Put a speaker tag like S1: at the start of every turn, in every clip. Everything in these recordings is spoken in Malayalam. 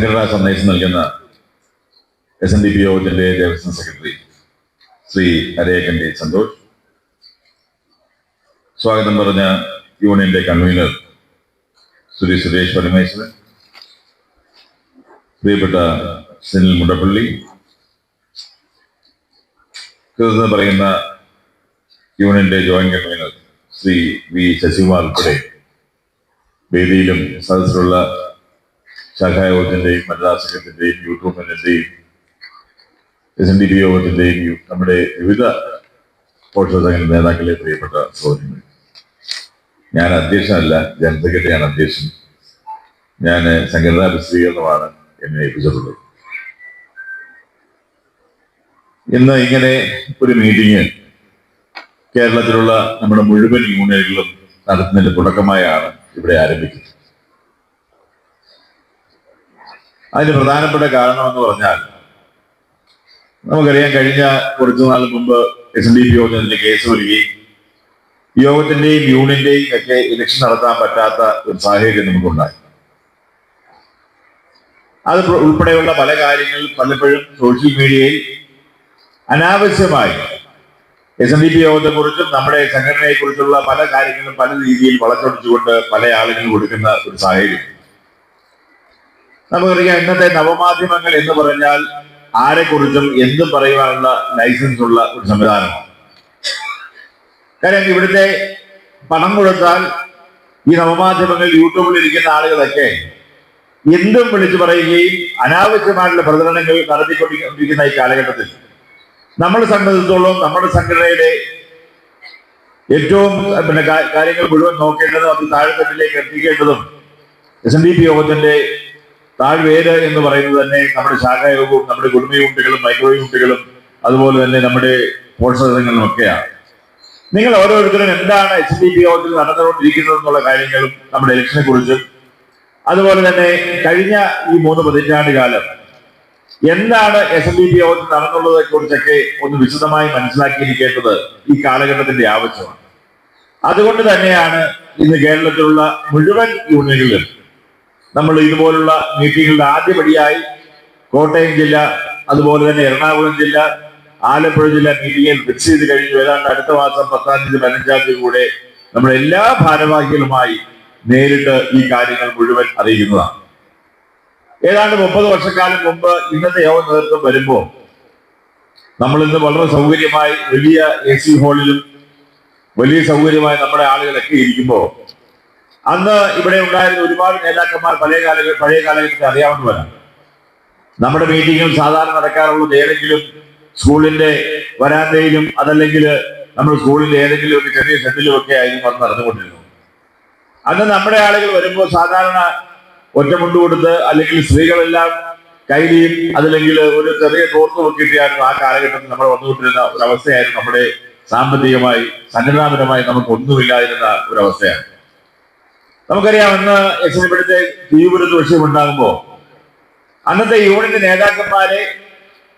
S1: സംഘടനാ സന്ദേശം നൽകുന്ന എസ് എൻ ഡി പി യോഗത്തിന്റെ ദേവസ്വം സെക്രട്ടറി ശ്രീ അരയക്കണ്ടി സന്തോഷ്. സ്വാഗതം പറഞ്ഞ യൂണിയന്റെ കൺവീനർ ശ്രീ സുരേഷ് പരമേശ്വരൻ. പ്രിയപ്പെട്ട സുനിൽ മുണ്ടപ്പള്ളി. കൃതജ്ഞത പറയുന്ന യൂണിയന്റെ joint convener Shri V Sasikumar ഉൾപ്പെടെ വേദിയിലും സദസ്സിലുള്ള ശാഖായോഗത്തിന്റെയും വനിതാ സംഘത്തിന്റെയും യൂത്ത് മൂവ്മെന്റിന്റെയും എസ് എൻ ഡി പി യോഗത്തിന്റെയും നമ്മുടെ വിവിധ പോഷക സംഘ നേതാക്കളെ പ്രിയപ്പെട്ട സഹോദരങ്ങൾ ഞാൻ അധ്യക്ഷനല്ല ജനറൽ സെക്രട്ടറിയാണ് അധ്യക്ഷൻ. ഞാൻ സംഘടനാ വിശദീകരണമാണ് എന്നെ ഏൽപ്പിച്ചിട്ടുള്ളത്. ഇന്ന് ഇങ്ങനെ ഒരു മീറ്റിംഗ് കേരളത്തിലുള്ള നമ്മുടെ മുഴുവൻ യൂണിയനുകളും നടത്തുന്നതിന്റെ തുടക്കമായാണ് ഇവിടെ ആരംഭിക്കുന്നത്. അതിന് പ്രധാനപ്പെട്ട കാരണം എന്ന് പറഞ്ഞാൽ നമുക്കറിയാം കഴിഞ്ഞ കുറച്ചു നാൾ മുമ്പ് എസ് ഡി പി യോഗത്തിന്റെ കേസ് വരികയും യോഗത്തിന്റെയും യൂണിയന്റെയും ഒക്കെ ഇലക്ഷൻ നടത്താൻ പറ്റാത്ത ഒരു സാഹചര്യം നമുക്കുണ്ടായി. അത് ഉൾപ്പെടെയുള്ള പല കാര്യങ്ങൾ പലപ്പോഴും സോഷ്യൽ മീഡിയയിൽ അനാവശ്യമായി എസ് എൻ ഡി പി യോഗത്തെ കുറിച്ചും നമ്മുടെ സംഘടനയെക്കുറിച്ചുള്ള പല കാര്യങ്ങളും പല രീതിയിൽ വളച്ചൊടിച്ചുകൊണ്ട് പല ആളുകളും കൊടുക്കുന്ന ഒരു സാഹചര്യം. നമുക്കറിയാം ഇന്നത്തെ നവമാധ്യമങ്ങൾ എന്ന് പറഞ്ഞാൽ ആരെക്കുറിച്ചും എന്തും പറയുവാനുള്ള ലൈസൻസ് ഉള്ള ഒരു സംവിധാനമാണ്. കാര്യം ഇവിടുത്തെ പണം കൊടുത്താൽ ഈ നവമാധ്യമങ്ങൾ യൂട്യൂബിൽ ഇരിക്കുന്ന ആളുകളൊക്കെ എന്തും വിളിച്ചു പറയുകയും അനാവശ്യമായിട്ടുള്ള പ്രചരണങ്ങൾ നടത്തിക്കൊണ്ടിരിക്കുന്ന ഈ കാലഘട്ടത്തിൽ നമ്മളെ സംബന്ധിച്ചിടത്തോളം നമ്മുടെ സംഘടനയുടെ ഏറ്റവും പിന്നെ കാര്യങ്ങൾ മുഴുവൻ നോക്കേണ്ടതും അത് താഴെത്തട്ടിലേക്ക് എത്തിക്കേണ്ടതും എസ് എൻ ഡി പി യോഗത്തിന്റെ താഴ്വേര് എന്ന് പറയുന്നത് തന്നെ നമ്മുടെ ശാഖായോഗവും നമ്മുടെ കുടുംബ യൂണിറ്റുകളും മൈക്രോ യൂണിറ്റുകളും അതുപോലെ തന്നെ നമ്മുടെ പോഷകങ്ങളും ഒക്കെയാണ്. നിങ്ങൾ ഓരോരുത്തരും എന്താണ് എച്ച് ഡി പി യോഗത്തിൽ നടന്നുകൊണ്ടിരിക്കുന്നത് എന്നുള്ള കാര്യങ്ങളും നമ്മുടെ ഇലക്ഷനെ കുറിച്ചും അതുപോലെ തന്നെ കഴിഞ്ഞ ഈ മൂന്ന് പതിറ്റാണ്ട് കാലം എന്താണ് എസ് എൻ ഡി പി യോഗത്തിൽ നടന്നുള്ളതെ കുറിച്ചൊക്കെ ഒന്ന് വിശദമായി മനസ്സിലാക്കിയിരിക്കേണ്ടത് ഈ കാലഘട്ടത്തിന്റെ ആവശ്യമാണ്. അതുകൊണ്ട് തന്നെയാണ് ഇന്ന് കേരളത്തിലുള്ള മുഴുവൻ യൂണിയനുകളിലും നമ്മൾ ഇതുപോലുള്ള മീറ്റിങ്ങുകളുടെ ആദ്യപടിയായി കോട്ടയം ജില്ല അതുപോലെ തന്നെ എറണാകുളം ജില്ല ആലപ്പുഴ ജില്ല മീറ്റിങ്ങിൽ ഫിക്സ് ചെയ്ത് കഴിഞ്ഞു. ഏതാണ്ട് അടുത്ത മാസം പത്താം തീയതി പതിനഞ്ചാം തീയതി കൂടെ നമ്മൾ എല്ലാ ഭാരവാഹികളുമായി നേരിട്ട് ഈ കാര്യങ്ങൾ മുഴുവൻ അറിയിക്കുന്നതാണ്. ഏതാണ്ട് മുപ്പത് വർഷക്കാലം മുമ്പ് ഇന്നത്തെ യോഗ നേതൃത്വം വരുമ്പോൾ നമ്മൾ ഇന്ന് വളരെ സൗകര്യമായി വലിയ എ സി ഹാളിലും വലിയ സൗകര്യമായി നമ്മുടെ ആളുകളൊക്കെ ഇരിക്കുമ്പോൾ അന്ന് ഇവിടെ ഉണ്ടായിരുന്ന ഒരുപാട് നേതാക്കന്മാർ പഴയ കാല പഴയ കാലഘട്ടത്തിൽ അറിയാവുന്നവരാണ്. നമ്മുടെ മീറ്റിങ്ങും സാധാരണ നടക്കാറുള്ളത് ഏതെങ്കിലും സ്കൂളിന്റെ വരാന്തയിലും അതല്ലെങ്കിൽ നമ്മൾ സ്കൂളിന്റെ ഏതെങ്കിലും ഒരു ചെറിയ സെന്റിലും ഒക്കെ ആയിരുന്നു അന്ന് നടന്നുകൊണ്ടിരുന്നു അന്ന് നമ്മുടെ ആളുകൾ വരുമ്പോൾ സാധാരണ ഒറ്റമുണ്ട് കൊടുത്ത് അല്ലെങ്കിൽ സ്ത്രീകളെല്ലാം കൈലിയും അതല്ലെങ്കിൽ ഒരു ചെറിയ തോർത്തും ഒക്കെ ആ കാലഘട്ടത്തിൽ നമ്മൾ വന്നുകൊണ്ടിരുന്ന ഒരു അവസ്ഥയായിരുന്നു നമ്മുടെ സാമ്പത്തികമായി സന്നദ്ധാപരമായി നമുക്ക് ഒന്നുമില്ലാതിരുന്ന ഒരു അവസ്ഥയാണ്. നമുക്കറിയാം അന്ന് എസ് എൻ ഇവിടുത്തെ തീപുരത്ത് വിഷയം ഉണ്ടാകുമ്പോൾ അന്നത്തെ യൂണിറ്റ് നേതാക്കന്മാരെ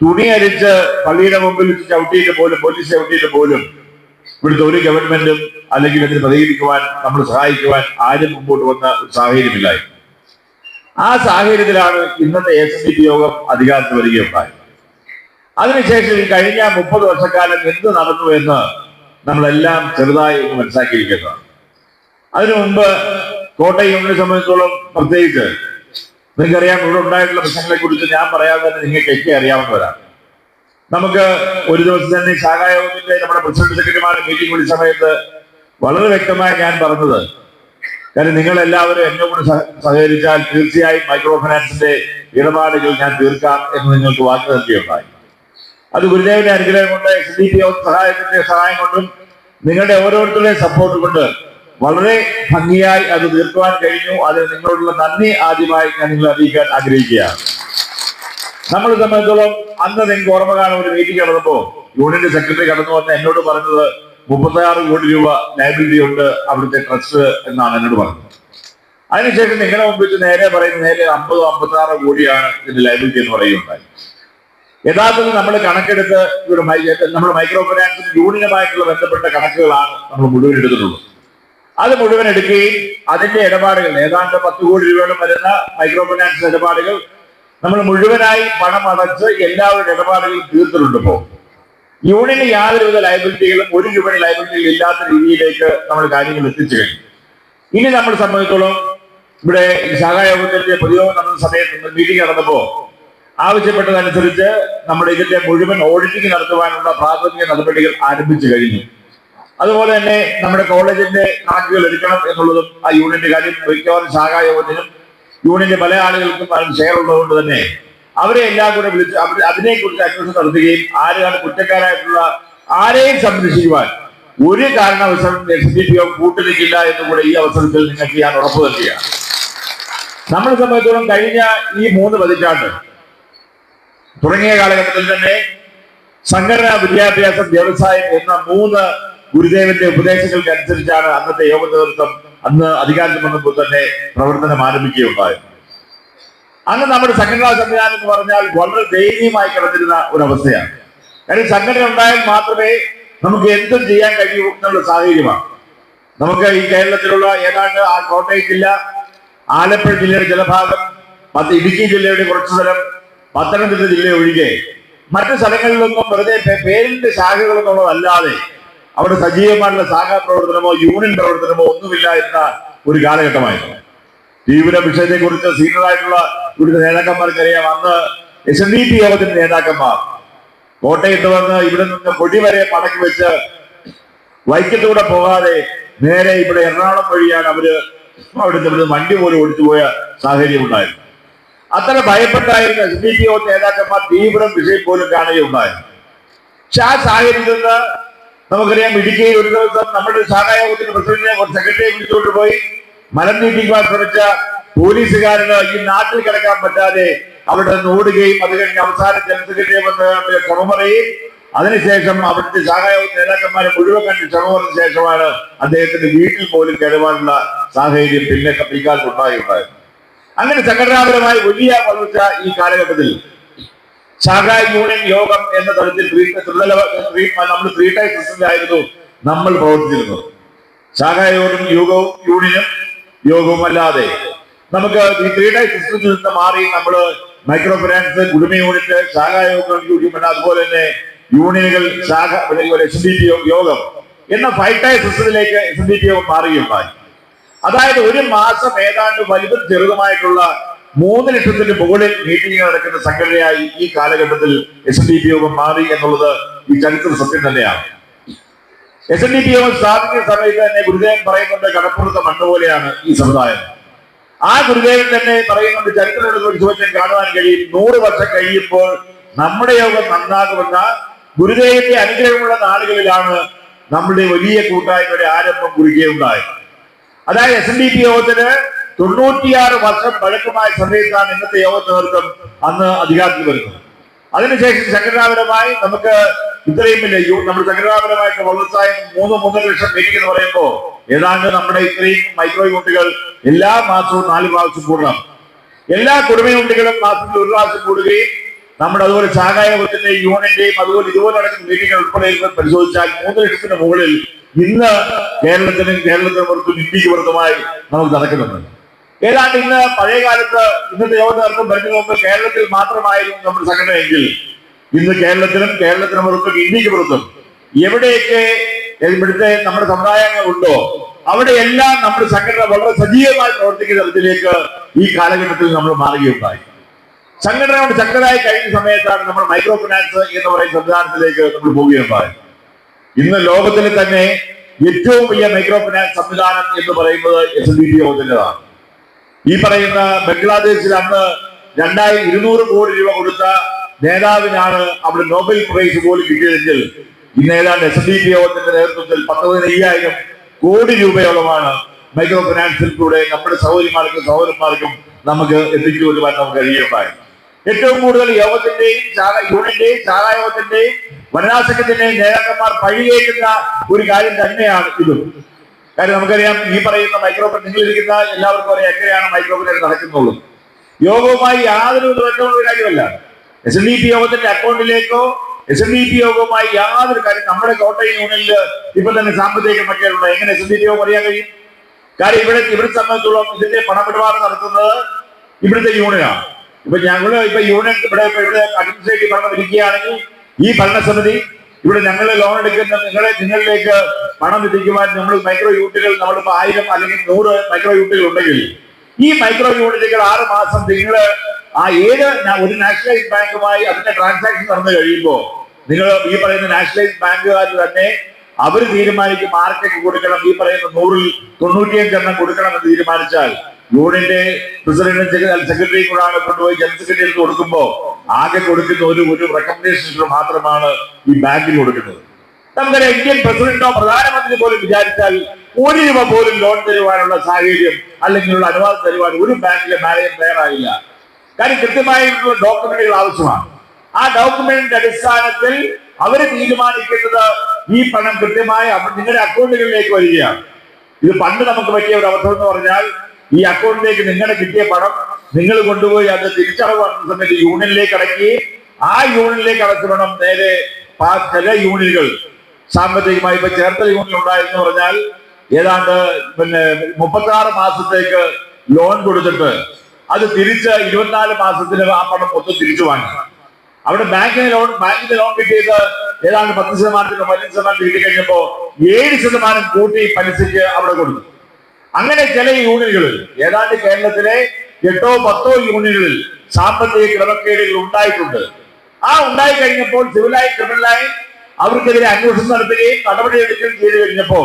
S1: തുണി അരിച്ച് പള്ളിയുടെ മുമ്പിൽ ചവിട്ടിയിട്ട് പോലും പോലീസ് ചവിട്ടിയിട്ട് പോലും ഇവിടുത്തെ ഒരു ഗവൺമെന്റും അല്ലെങ്കിൽ അതിന് പ്രതികരിക്കുവാൻ നമ്മൾ സഹായിക്കുവാൻ ആരും മുമ്പോട്ട് വന്ന ഒരു സാഹചര്യമില്ലായി. ആ സാഹചര്യത്തിലാണ് ഇന്നത്തെ എസ് ഡി പി യോഗം അധികാരത്തിൽ വരികയുണ്ടായി അതിനുശേഷം കഴിഞ്ഞ മുപ്പത് വർഷക്കാലം എന്ത് നടന്നു എന്ന് നമ്മളെല്ലാം ചെറുതായി മനസ്സിലാക്കിയിരിക്കുന്നതാണ് അതിനു മുമ്പ് കോട്ടയം യൂണിയനെ സംബന്ധിച്ചോളം പ്രത്യേകിച്ച് നിങ്ങൾക്കറിയാം ഇവിടെ ഉണ്ടായിട്ടുള്ള പ്രശ്നങ്ങളെ കുറിച്ച് ഞാൻ പറയാതെ തന്നെ നിങ്ങൾക്കൊക്കെ അറിയാവുന്നവരാണ്. നമുക്ക് ഒരു ദിവസം തന്നെ ശാഖായോഗത്തിന്റെ നമ്മുടെ പ്രസിഡന്റ് സെക്രട്ടറിമാരുടെ മീറ്റിംഗ് വിളിച്ച സമയത്ത് വളരെ വ്യക്തമായി ഞാൻ പറഞ്ഞത്. കാരണം നിങ്ങൾ എല്ലാവരും എന്നെ കൂടി സഹകരിച്ചാൽ തീർച്ചയായും മൈക്രോ ഫിനാൻസിന്റെ ഇടപാടുകൾ ഞാൻ തീർക്കാം എന്ന് നിങ്ങൾക്ക് വാക്ക് നൽകിയുണ്ടായി അത് ഗുരുദേവന്റെ അനുഗ്രഹം കൊണ്ട് എസ് ഡി പി സഹായത്തിന്റെ സഹായം കൊണ്ടും നിങ്ങളുടെ ഓരോരുത്തരുടെയും സപ്പോർട്ട് കൊണ്ട് വളരെ ഭംഗിയായി അത് തീർക്കുവാൻ കഴിഞ്ഞു. അത് നിങ്ങളോടുള്ള നന്ദി ആദ്യമായി ഞാൻ നിങ്ങൾ അറിയിക്കാൻ ആഗ്രഹിക്കുകയാണ്. നമ്മളെ സംബന്ധിച്ചോളം അന്ന് നിങ്ങൾക്ക് ഓർമ്മ കാണാൻ ഒരു മീറ്റിംഗ് നടന്നപ്പോ യൂണിയന്റെ സെക്രട്ടറി കടന്നു വന്ന് എന്നോട് പറഞ്ഞത് മുപ്പത്തിയാറ് കോടി രൂപ ലൈബിലിറ്റി ഉണ്ട് അവിടുത്തെ ട്രസ്റ്റ് എന്നാണ് എന്നോട് പറഞ്ഞത്. അതിനുശേഷം നിങ്ങളുടെ മുമ്പിൽ നേരെ പറയുന്നത് നേരെ അമ്പതോ അമ്പത്തി ആറോ കോടിയാണ് ഇതിന്റെ ലൈബിലിറ്റി എന്ന് പറയുകയുണ്ടായി. യഥാർത്ഥത്തിൽ നമ്മൾ കണക്കെടുത്ത് ഇവിടെ നമ്മുടെ മൈക്രോ ഫിനാൻസിന് യൂണിയനുമായിട്ടുള്ള ബന്ധപ്പെട്ട കണക്കുകളാണ് നമ്മൾ മുഴുവൻ എടുത്തിട്ടുള്ളത്. അത് മുഴുവൻ എടുക്കുകയും അതിന്റെ ഇടപാടുകൾ ഏതാണ്ട് പത്ത് കോടി രൂപയോളം വരുന്ന മൈക്രോ ഫിനാൻസ് ഇടപാടുകൾ നമ്മൾ മുഴുവനായി പണം അടച്ച് എല്ലാവരുടെ ഇടപാടുകളും തീർത്തിട്ടുണ്ട് ഇപ്പോൾ യൂണിയന് യാതൊരുവിധ ലയബിലിറ്റികളും ഒരു രൂപയുടെ ലയബിലിറ്റികൾ ഇല്ലാത്ത രീതിയിലേക്ക് നമ്മൾ കാര്യങ്ങൾ എത്തിച്ചു കഴിഞ്ഞു. ഇനി നമ്മൾ സംബന്ധിച്ചോളം ഇവിടെ ശാഖായോഗത്തിന്റെ പൊതുയോഗം നടന്ന സമയത്ത് മീറ്റിംഗ് നടന്നപ്പോ ആവശ്യപ്പെട്ടതനുസരിച്ച് നമ്മുടെ ഇതിന്റെ മുഴുവൻ ഓഡിറ്റിംഗ് നടത്തുവാനുള്ള പ്രാഥമിക നടപടികൾ ആരംഭിച്ചു കഴിഞ്ഞു. അതുപോലെ തന്നെ നമ്മുടെ കോളേജിന്റെ കണക്കുകൾ എടുക്കണം എന്നുള്ളതും ആ യൂണിയന്റെ കാര്യം മിക്കവാറും ശാഖായോഗത്തിനും യൂണിയന്റെ പല ആളുകൾക്കും അതിന് ഷെയർ ഉള്ളതുകൊണ്ട് തന്നെ അവരെ എല്ലാം കൂടെ വിളിച്ച് അവർ അതിനെക്കുറിച്ച് അന്വേഷണം നടത്തുകയും ആരാണ് കുറ്റക്കാരായിട്ടുള്ള ആരെയും സംരക്ഷിക്കുവാൻ ഒരു കാരണവശാലും എസ് ഡി പി ഒ കൂട്ടുനിൽക്കില്ല എന്ന് കൂടെ ഈ അവസരത്തിൽ നിങ്ങൾക്ക് ഞാൻ ഉറപ്പ് നൽകുകയാണ്. നമ്മളെ സംബന്ധിച്ചോളം കഴിഞ്ഞ ഈ മൂന്ന് പതിറ്റാണ്ട് തുടങ്ങിയ കാലഘട്ടത്തിൽ തന്നെ സംഘടന വിദ്യാഭ്യാസം വ്യവസായം എന്ന മൂന്ന് ഗുരുദേവന്റെ ഉപദേശങ്ങൾക്ക് അനുസരിച്ചാണ് അന്നത്തെ യോഗ നേതൃത്വം അന്ന് അധികാരത്തിൽ വന്നപ്പോൾ തന്നെ പ്രവർത്തനം ആരംഭിക്കുകയുണ്ടായത് അന്ന് നമ്മുടെ സംഘടനാ സംവിധാനം എന്ന് പറഞ്ഞാൽ വളരെ ദയനീയമായി കിടന്നിരുന്ന ഒരു അവസ്ഥയാണ് കാര്യം സംഘടന ഉണ്ടായാൽ മാത്രമേ നമുക്ക് എന്തും ചെയ്യാൻ കഴിയൂ എന്നുള്ള സാഹചര്യമാണ്. നമുക്ക് ഈ കേരളത്തിലുള്ള ഏതാണ്ട് ആ കോട്ടയം ജില്ല ആലപ്പുഴ ജില്ലയുടെ ചില ഭാഗം മറ്റ് ഇടുക്കി ജില്ലയുടെ കുറച്ച് സ്ഥലം പത്തനംതിട്ട ജില്ല ഒഴികെ മറ്റു സ്ഥലങ്ങളിലൊന്നും വെറുതെ പേരിന്റെ ശാഖകളെന്നുള്ളതല്ലാതെ അവിടെ സജീവമായിട്ടുള്ള ശാഖാ പ്രവർത്തനമോ യൂണിയൻ പ്രവർത്തനമോ ഒന്നുമില്ല എന്ന ഒരു കാലഘട്ടമായിരുന്നു. ജീവിത വിഷയത്തെ കുറിച്ച് സീനിയറായിട്ടുള്ള ഇവിടുത്തെ നേതാക്കന്മാർക്കറിയാം. അന്ന് എസ് എൻ ഡി പി യോഗത്തിന്റെ നേതാക്കന്മാർ കോട്ടയത്ത് വന്ന് ഇവിടെ നിന്ന് പൊടി വരെ പടക്കി വെച്ച് വൈക്കത്തൂടെ പോകാതെ നേരെ ഇവിടെ എറണാകുളം വഴിയാണ് അവർ അവിടുത്തെ നിന്ന് വണ്ടി പോലും ഓടിച്ചു പോയ സാഹചര്യം ഉണ്ടായിരുന്നു അത്ര ഭയപ്പെട്ടായിരുന്ന എസ് ഡി പി യോഗ നേതാക്കന്മാർ തീവ്രം വിഷയം പോലും കാണുകയുണ്ടായിരുന്നു പക്ഷെ ആ സാഹചര്യത്തിൽ നിന്ന് നമുക്കറിയാം ഇടുക്കിയിൽ ഒരു ദിവസം നമ്മുടെ ശാഖായോഗത്തിന്റെ പ്രസിഡന്റിനെ ഒരു സെക്രട്ടറിയെ വിളിച്ചുകൊണ്ട് പോയി. മലം നീട്ടിക്കുവാൻ ശ്രമിച്ച പോലീസുകാരന് ഈ നാട്ടിൽ കിടക്കാൻ പറ്റാതെ അവിടെ ഓടുകയും അത് കഴിഞ്ഞ് അവസാനം ജനറൽ സെക്രട്ടറിയെ വന്ന് ക്ഷമ പറയും. അതിനുശേഷം അവിടുത്തെ ശാഖായോഗ നേതാക്കന്മാരെ മുഴുവൻ കണ്ട് ക്ഷമ പറഞ്ഞ ശേഷമാണ് അദ്ദേഹത്തിന്റെ വീട്ടിൽ പോലും കയറുവാനുള്ള സാഹചര്യം പിന്നെ പിൽക്കാലത്ത് ഉണ്ടായിട്ടുണ്ടായിരുന്നു അങ്ങനെ സംഘടനാപരമായ വലിയ വളർച്ച ഈ കാലഘട്ടത്തിൽ ശാഖാ യൂണിയൻ യോഗം എന്ന തലത്തിൽ നമ്മൾ ത്രീ ടൈപ്പ് സിസ്റ്റത്തിലായിരുന്നു നമ്മൾ പ്രവർത്തിച്ചിരുന്നത്. ഷാങ്ഹായ് യോഗം യോഗവും യൂണിയനും യോഗവും അല്ലാതെ നമുക്ക് ഈ ത്രീ സിസ്റ്റത്തിൽ നിന്ന് മാറി നമ്മൾ മൈക്രോ ഫിനാൻസ് കുടുംബ യൂണിറ്റ് യോഗങ്ങൾ യൂണിയൻ അതുപോലെ തന്നെ യൂണിയനുകൾ ശാഖ എസ് ഡി പി യോഗം എന്ന ഫൈവ് ടൈ സിസ്റ്റത്തിലേക്ക് എസ് ഡി പി യോഗം മാറുകയുണ്ടായി. അതായത് ഒരു മാസം ഏതാണ്ട് വലുതും ചെറുതുമായിട്ടുള്ള മൂന്ന് ലക്ഷത്തിന് മുകളിൽ മീറ്റിംഗ് നടക്കുന്ന സംഘടനയായി ഈ കാലഘട്ടത്തിൽ എസ് ഡി പി യോഗം മാറി എന്നുള്ളത് ഈ ചരിത്ര സത്യം തന്നെയാണ്. എസ് എൻ ഡി പി യോഗം സ്ഥാപിക്കുന്ന സമയത്ത് തന്നെ ഗുരുദേവൻ പറയുന്നുണ്ട് കടപ്പുറത്ത് മണ്ണ് പോലെയാണ് ഈ സമുദായം. ആ ഗുരുദേവൻ തന്നെ പറയുന്നുണ്ട് ചരിത്രം ഒരു പരിശോധിച്ചാൽ കാണുവാൻ കഴിയും. നൂറ് വർഷം കഴിയുമ്പോൾ നമ്മുടെ യോഗം നന്നാകുമെന്ന ഗുരുദേവന്റെ അനുഗ്രഹമുള്ള നാളുകളിലാണ് നമ്മുടെ വലിയ കൂട്ടായ്മയുടെ ആരംഭം കുറിക്കുകയുണ്ടായത് അതായത് എസ് എൻ ഡി പി യോഗത്തിന് തൊണ്ണൂറ്റിയാറ് വർഷം പഴക്കമായ സമയത്താണ് ഇന്നത്തെ യോഗ നേതൃത്വം അന്ന് അധികാരത്തിൽ വരുന്നത്. അതിനുശേഷം സംഘടനാപരമായി നമുക്ക് ഇത്രയും വലിയ നമ്മുടെ സംഘടനാപരമായിട്ട് വളർച്ചയായ മൂന്ന് മൂന്നര ലക്ഷം മീറ്റിംഗ് എന്ന് പറയുമ്പോൾ ഏതാണ്ട് നമ്മുടെ ഇത്രയും മൈക്രോ യൂണിറ്റുകൾ എല്ലാ മാസവും നാല് പ്രാവശ്യം കൂടണം. എല്ലാ കുടുംബ യൂണിറ്റുകളും മാസത്തിൽ ഒരു പ്രാവശ്യം കൂടുകയും നമ്മുടെ അതുപോലെ ശാഖായോഗത്തിന്റെ യൂണിന്റെയും അതുപോലെ ഇതുപോലെ നടക്കുന്ന മീറ്റിംഗ് ഉൾപ്പെടെ പരിശോധിച്ചാൽ മൂന്ന് ലക്ഷത്തിന് മുകളിൽ ഇന്ന് കേരളത്തിനും കേരളത്തിന് പുറത്തും ഇന്ത്യയ്ക്ക് പുറത്തുമായി നമുക്ക് നടക്കുന്നുണ്ട്. ഏതാണ്ട് ഇന്ന് പഴയ കാലത്ത് ഇന്നത്തെ യോഗ നേതൃത്വം വരുന്നതിന് മുമ്പ് കേരളത്തിൽ മാത്രമായിരുന്നു നമ്മുടെ സംഘടന എങ്കിൽ. ഇന്ന് കേരളത്തിലും കേരളത്തിന് പുറത്തും ഇന്ത്യയ്ക്ക് പുറത്തും എവിടെയൊക്കെ ഇവിടുത്തെ നമ്മുടെ സമുദായങ്ങൾ ഉണ്ടോ അവിടെയെല്ലാം നമ്മുടെ സംഘടന വളരെ സജീവമായി പ്രവർത്തിക്കുന്ന തലത്തിലേക്ക് ഈ കാലഘട്ടത്തിൽ നമ്മൾ മാറുകയുണ്ടായി. സംഘടനയോട് ശക്തരായി കഴിഞ്ഞ സമയത്താണ് നമ്മൾ മൈക്രോ ഫിനാൻസ് എന്ന് പറയുന്ന സംവിധാനത്തിലേക്ക് നമ്മൾ പോവുകയുണ്ടായത് ഇന്ന് ലോകത്തിലെ തന്നെ ഏറ്റവും വലിയ മൈക്രോ ഫിനാൻസ് സംവിധാനം എന്ന് പറയുന്നത് എസ് ഡി പി യോഗത്തിന്റെതാണ് ഈ പറയുന്ന ബംഗ്ലാദേശിൽ അന്ന് രണ്ടായിരം ഇരുന്നൂറ് കോടി രൂപ കൊടുത്ത നേതാവിനാണ് അവിടെ നോബൽ പ്രൈസ് പോലും കിട്ടിയതെങ്കിൽ ഇന്ന് ഏതാണ്ട് എസ് ഡി പി യോഗത്തിന്റെ നേതൃത്വത്തിൽ പത്ത് പതിനയ്യായിരം കോടി രൂപയോളമാണ് മൈക്രോ ഫിനാൻസിലൂടെ നമ്മുടെ സഹോദരിമാർക്കും സഹോദരന്മാർക്കും നമുക്ക് എത്തിച്ചു വരുവാൻ നമുക്ക് കഴിയുമായിരുന്നു ഏറ്റവും കൂടുതൽ യോഗത്തിന്റെയും യൂണിന്റെയും ചാരായോഗത്തിന്റെയും വനനാശകത്തിന്റെയും നേതാക്കന്മാർ പഴിയേക്കുന്ന ഒരു കാര്യം തന്നെയാണ് ഇത്. കാര്യം നമുക്കറിയാം ഈ പറയുന്ന മൈക്രോ നിങ്ങളിരിക്കുന്ന എല്ലാവർക്കും അറിയാം എങ്ങനെയാണ് മൈക്രോ ഫിനാൻസ് നടക്കുന്നുള്ളൂ യോഗവുമായി യാതൊരു ബന്ധമുള്ള ഒരു കാര്യമല്ല. എസ് എൻ ഡി പി യോഗത്തിന്റെ അക്കൗണ്ടിലേക്കോ എസ് എൻ ഡി പി യോഗവുമായി യാതൊരു കാര്യം നമ്മുടെ കോട്ടയം യൂണിയനിൽ ഇപ്പൊ തന്നെ സാമ്പത്തിക മറ്റേറുണ്ട് എങ്ങനെ എസ് എൻ ഡി പി യോഗം അറിയാൻ കഴിയും? കാര്യം ഇവിടെ ഇവിടെ സംബന്ധിച്ചോളം ഇതിന്റെ പണമിടപാട് നടത്തുന്നത് ഇവിടുത്തെ യൂണിയനാണ്. ഇപ്പൊ ഞങ്ങൾ ഇപ്പൊ യൂണിയൻ ഇവിടെ ഇവിടെ അഡ്മിനിസ്ട്രേറ്റീവ് ഭരണം ഇരിക്കുകയാണെങ്കിൽ ഈ ഭരണസമിതി ഇവിടെ ഞങ്ങൾ ലോൺ എടുക്കുന്ന നിങ്ങളെ നിങ്ങളിലേക്ക് പണം എത്തിക്കുവാൻ നമ്മൾ മൈക്രോ യൂണിറ്റുകൾ നമ്മളിപ്പോ ആയിരം അല്ലെങ്കിൽ നൂറ് മൈക്രോ യൂണിറ്റുകൾ ഉണ്ടെങ്കിൽ ഈ മൈക്രോ യൂണിറ്റുകൾ ആറ് മാസം നിങ്ങൾ ആ ഏത് ഒരു നാഷണലൈസ് ബാങ്കുമായി അതിന്റെ ട്രാൻസാക്ഷൻ നടന്നു കഴിയുമ്പോൾ നിങ്ങൾ ഈ പറയുന്ന നാഷണലൈസ് ബാങ്കുകാർ തന്നെ അവർ തീരുമാനിക്കും മാർക്കറ്റ് കൊടുക്കണം ഈ പറയുന്ന നൂറിൽ തൊണ്ണൂറ്റിയഞ്ച് എണ്ണം കൊടുക്കണം എന്ന് തീരുമാനിച്ചാൽ യൂണിയന്റെ പ്രസിഡന്റ് സെക്രട്ടറി കൂടാണ് കൊണ്ടുപോയി ജനറൽ സെക്രട്ടറി കൊടുക്കുമ്പോൾ ആകെ കൊടുക്കുന്ന ഒരു ഒരു റെക്കമെൻഡേഷൻ മാത്രമാണ് ഈ ബാങ്കിൽ കൊടുക്കുന്നത്. നമ്മുടെ ഇന്ത്യൻ പ്രസിഡന്റോ പ്രധാനമന്ത്രി പോലും വിചാരിച്ചാൽ ഒരു രൂപ പോലും ലോൺ തരുവാനുള്ള സാഹചര്യം അല്ലെങ്കിൽ ഉള്ള അനുവാദം തരുവാൻ ഒരു ബാങ്കിലെ മാനേജർ തയ്യാറായില്ല. കാര്യം കൃത്യമായിട്ടുള്ള ഡോക്യുമെന്റുകൾ ആവശ്യമാണ്. ആ ഡോക്യുമെന്റിന്റെ അടിസ്ഥാനത്തിൽ അവർ തീരുമാനിക്കുന്നത് ഈ പണം കൃത്യമായി നിങ്ങളുടെ അക്കൗണ്ടുകളിലേക്ക് വരികയാണ്. ഇത് പണ്ട് നമുക്ക് പറ്റിയ ഒരു അവസരം എന്ന് പറഞ്ഞാൽ ഈ അക്കൗണ്ടിലേക്ക് നിങ്ങളുടെ കിട്ടിയ പണം നിങ്ങൾ കൊണ്ടുപോയി അത് തിരിച്ചടവ് സമയത്ത് യൂണിയനിലേക്ക് അടക്കി ആ യൂണിയനിലേക്ക് അടച്ചു പണം നേരെ ചില യൂണിയനുകൾ സാമ്പത്തികമായി ഇപ്പൊ ചേർത്തല യൂണിയൻ ഉണ്ടായെന്ന് പറഞ്ഞാൽ ഏതാണ്ട് പിന്നെ മുപ്പത്തി മാസത്തേക്ക് ലോൺ കൊടുത്തിട്ട് അത് തിരിച്ച് ഇരുപത്തിനാല് മാസത്തിന് ആ പണം മൊത്തം തിരിച്ചു വാങ്ങി. അവിടെ ബാങ്കിന് ലോൺ ബാങ്കിന് ലോൺ കിട്ടിയത് ഏതാണ്ട് പത്ത് ശതമാനത്തിനോ പതിനഞ്ച് ശതമാനം കിട്ടി കഴിഞ്ഞപ്പോ ഏഴ് ശതമാനം കൂട്ടി പലിശയ്ക്ക് അവിടെ കൊടുത്തു. അങ്ങനെ ചില യൂണിയനുകളിൽ ഏതാണ്ട് കേരളത്തിലെ എട്ടോ പത്തോ യൂണിയനുകളിൽ സാമ്പത്തിക ക്രമക്കേടുകൾ ഉണ്ടായിട്ടുണ്ട്. ആ ഉണ്ടായി കഴിഞ്ഞപ്പോൾ സിവിലായി ക്രിമിനലായി അവർക്കെതിരെ അന്വേഷണം നടത്തുകയും നടപടിയെടുക്കുകയും ചെയ്തു കഴിഞ്ഞപ്പോ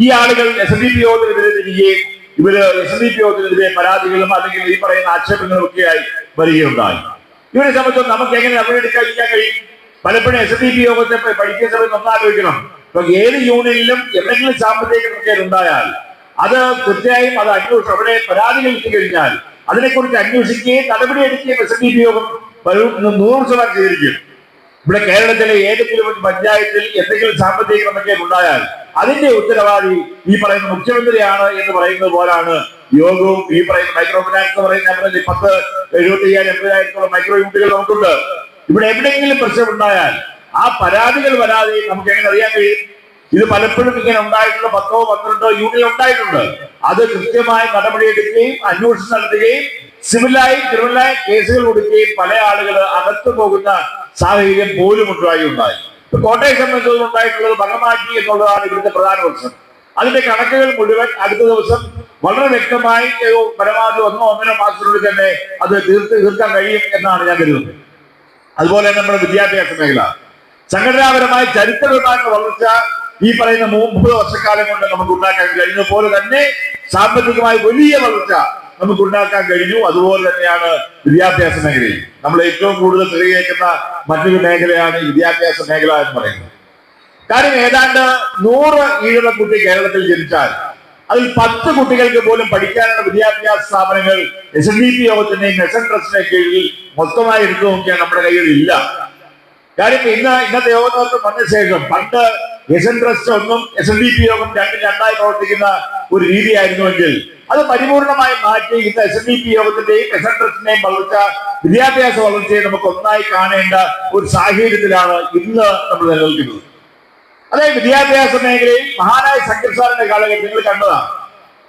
S1: ഈ ആളുകൾ എസ് ഡി പി യോഗത്തിനെതിരെ തിരികുകയും ഇവർ എസ് ഡി പി യോഗത്തിനെതിരെ പരാതികളും അല്ലെങ്കിൽ ഈ പറയുന്ന ആക്ഷേപങ്ങളും ഒക്കെയായി വരികയുണ്ടായി. ഇവരെ സംബന്ധിച്ച് നമുക്ക് എങ്ങനെ നടപടിയെടുക്കാതിരിക്കാൻ കഴിയും? പലപ്പോഴും എസ് ഡി പി യോഗത്തെ പഠിക്കുന്ന സമയത്ത് ഒന്നാലോചിക്കണം ഇപ്പൊ ഏത് യൂണിയനിലും എന്തെങ്കിലും സാമ്പത്തിക ക്രമക്കേട് ഉണ്ടായാൽ അത് തീർച്ചയായും അത് അന്വേഷണം അവിടെ പരാതികൾ എത്തി കഴിഞ്ഞാൽ അതിനെക്കുറിച്ച് അന്വേഷിക്കുകയും നടപടിയെടുക്കുകയും എസ് എൻ ഡി പി യോഗം നൂറ് ശതമാനം ചെയ്തിരിക്കും ഇവിടെ കേരളത്തിലെ ഏതെങ്കിലും ഒരു പഞ്ചായത്തിൽ എന്തെങ്കിലും സാമ്പത്തിക ക്രമക്കേട് ഉണ്ടായാൽ അതിന്റെ ഉത്തരവാദി ഈ പറയുന്ന മുഖ്യമന്ത്രിയാണ് എന്ന് പറയുന്നത് പോലാണ് യോഗവും ഈ പറയുന്ന മൈക്രോ ഫിനാൻസ് എന്ന് പറയുന്ന പത്ത് എഴുപത്തി അയ്യായിരം എൺപതിനായിരത്തോളം മൈക്രോ യൂണിറ്റുകൾ നമുക്കുണ്ട്. ഇവിടെ എവിടെയെങ്കിലും പ്രശ്നം ഉണ്ടായാൽ ആ പരാതികൾ വരാതെ നമുക്ക് എങ്ങനെ അറിയാൻ കഴിയും? ഇത് പലപ്പോഴും ഇങ്ങനെ ഉണ്ടായിട്ടുള്ള പത്തോ പന്ത്രണ്ടോ യൂണിയൻ ഉണ്ടായിട്ടുണ്ട്. അത് കൃത്യമായി നടപടിയെടുക്കുകയും അന്വേഷണം നടത്തുകയും സിവിലായി ക്രിമിനലായി കേസുകൾ കൊടുക്കുകയും പല ആളുകൾ അകത്തു പോകുന്ന സാഹചര്യം പോലും ഉണ്ടായി ഉണ്ടായി. ഇപ്പൊ കോട്ടയം ഉണ്ടായിട്ടുള്ളത് ഭരണമാക്കി എന്നുള്ളതാണ് ഇവിടുത്തെ പ്രധാന പ്രശ്നം. അതിന്റെ കണക്കുകൾ മുഴുവൻ അടുത്ത ദിവസം വളരെ വ്യക്തമായി പരമാവധി ഒന്നോ ഒന്നര മാസത്തിനുള്ളിൽ തന്നെ അത് തീർത്ത് തീർക്കാൻ കഴിയും എന്നാണ് ഞാൻ കരുതുന്നത്. അതുപോലെ നമ്മുടെ വിദ്യാഭ്യാസ മേഖല. സംഘടനാപരമായ ചരിത്രപരമായ വളർച്ച ഈ പറയുന്ന മൂ- മുപ്പത് വർഷക്കാലം കൊണ്ട് നമുക്ക് ഉണ്ടാക്കാൻ കഴിഞ്ഞ പോലെ തന്നെ സാമ്പത്തികമായ വലിയ വളർച്ച നമുക്ക് ഉണ്ടാക്കാൻ കഴിഞ്ഞു. അതുപോലെ തന്നെയാണ് വിദ്യാഭ്യാസ മേഖലയിൽ നമ്മൾ ഏറ്റവും കൂടുതൽ തിരയേക്കുന്ന മറ്റൊരു മേഖലയാണ് വിദ്യാഭ്യാസ മേഖല എന്ന് പറയുന്നത്. കാര്യം ഏതാണ്ട് നൂറ് ഈഴവ കുട്ടി കേരളത്തിൽ ജനിച്ചാൽ അതിൽ പത്ത് കുട്ടികൾക്ക് പോലും പഠിക്കാനുള്ള വിദ്യാഭ്യാസ സ്ഥാപനങ്ങൾ എസ് എൻ ഡി പി യോഗത്തിന്റെയും എസ് എൻ ട്രസ്റ്റിന്റെ കീഴിൽ മൊത്തമായി എടുത്തു നോക്കിയാൽ നമ്മുടെ കയ്യിൽ ഇല്ല. കാര്യം ഇന്ന് ഇന്നത്തെ യോഗത്തിനകത്ത് വന്ന ശേഷം പണ്ട് എസ് എൻ ട്രസ്റ്റ് ഒന്നും എസ് എൻ ഡി പി യോഗം രണ്ടും രണ്ടായി പ്രവർത്തിക്കുന്ന ഒരു രീതിയായിരുന്നുവെങ്കിൽ അത് പരിപൂർണമായി മാറ്റി ഇന്ന് എസ് എൻ ഡി പി യോഗത്തിന്റെയും എസ് എൻ ട്രസ്റ്റിന്റെയും വളർച്ച വിദ്യാഭ്യാസ വളർച്ചയെ നമുക്ക് ഒന്നായി കാണേണ്ട ഒരു സാഹചര്യത്തിലാണ് ഇന്ന് നമ്മൾ നിലനിൽക്കുന്നത്. അതായത് വിദ്യാഭ്യാസ മേഖലയിൽ മഹാനായ സംഘർഷാറിന്റെ കാലഘട്ടം നിങ്ങൾ കണ്ടതാണ്.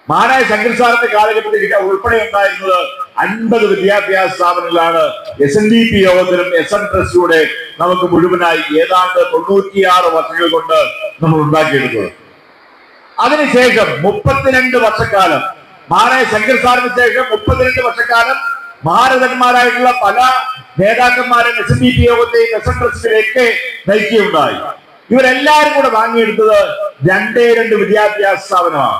S1: മഹാനായ ശങ്കർ സാറിന്റെ കാലഘട്ടത്തിൽ ഉൾപ്പെടെ ഉണ്ടായിരുന്നത് അൻപത് വിദ്യാഭ്യാസ സ്ഥാപനങ്ങളാണ്. എസ് എൻ ഡി പി യോഗത്തിലും എസ് എൻ ട്രസ്റ്റിലൂടെ നമുക്ക് മുഴുവനായി ഏതാണ്ട് തൊണ്ണൂറ്റിയാറ് വർഷങ്ങൾ കൊണ്ട് നമ്മൾ ഉണ്ടാക്കിയെടുത്തത്. അതിനുശേഷം മുപ്പത്തിരണ്ട് വർഷക്കാലം മാനായ ശങ്കർ സാറിന് ശേഷം മുപ്പത്തിരണ്ട് വർഷക്കാലം മഹാരഥന്മാരായിട്ടുള്ള പല നേതാക്കന്മാരും എസ് എൻ ഡി പി യോഗത്തെയും എസ് എൻ ട്രസ്റ്റിലേക്ക് നയിക്കുകയുണ്ടായി. ഇവരെല്ലാരും കൂടെ വാങ്ങിയെടുത്തത് രണ്ടേ രണ്ട് വിദ്യാഭ്യാസ സ്ഥാപനമാണ്.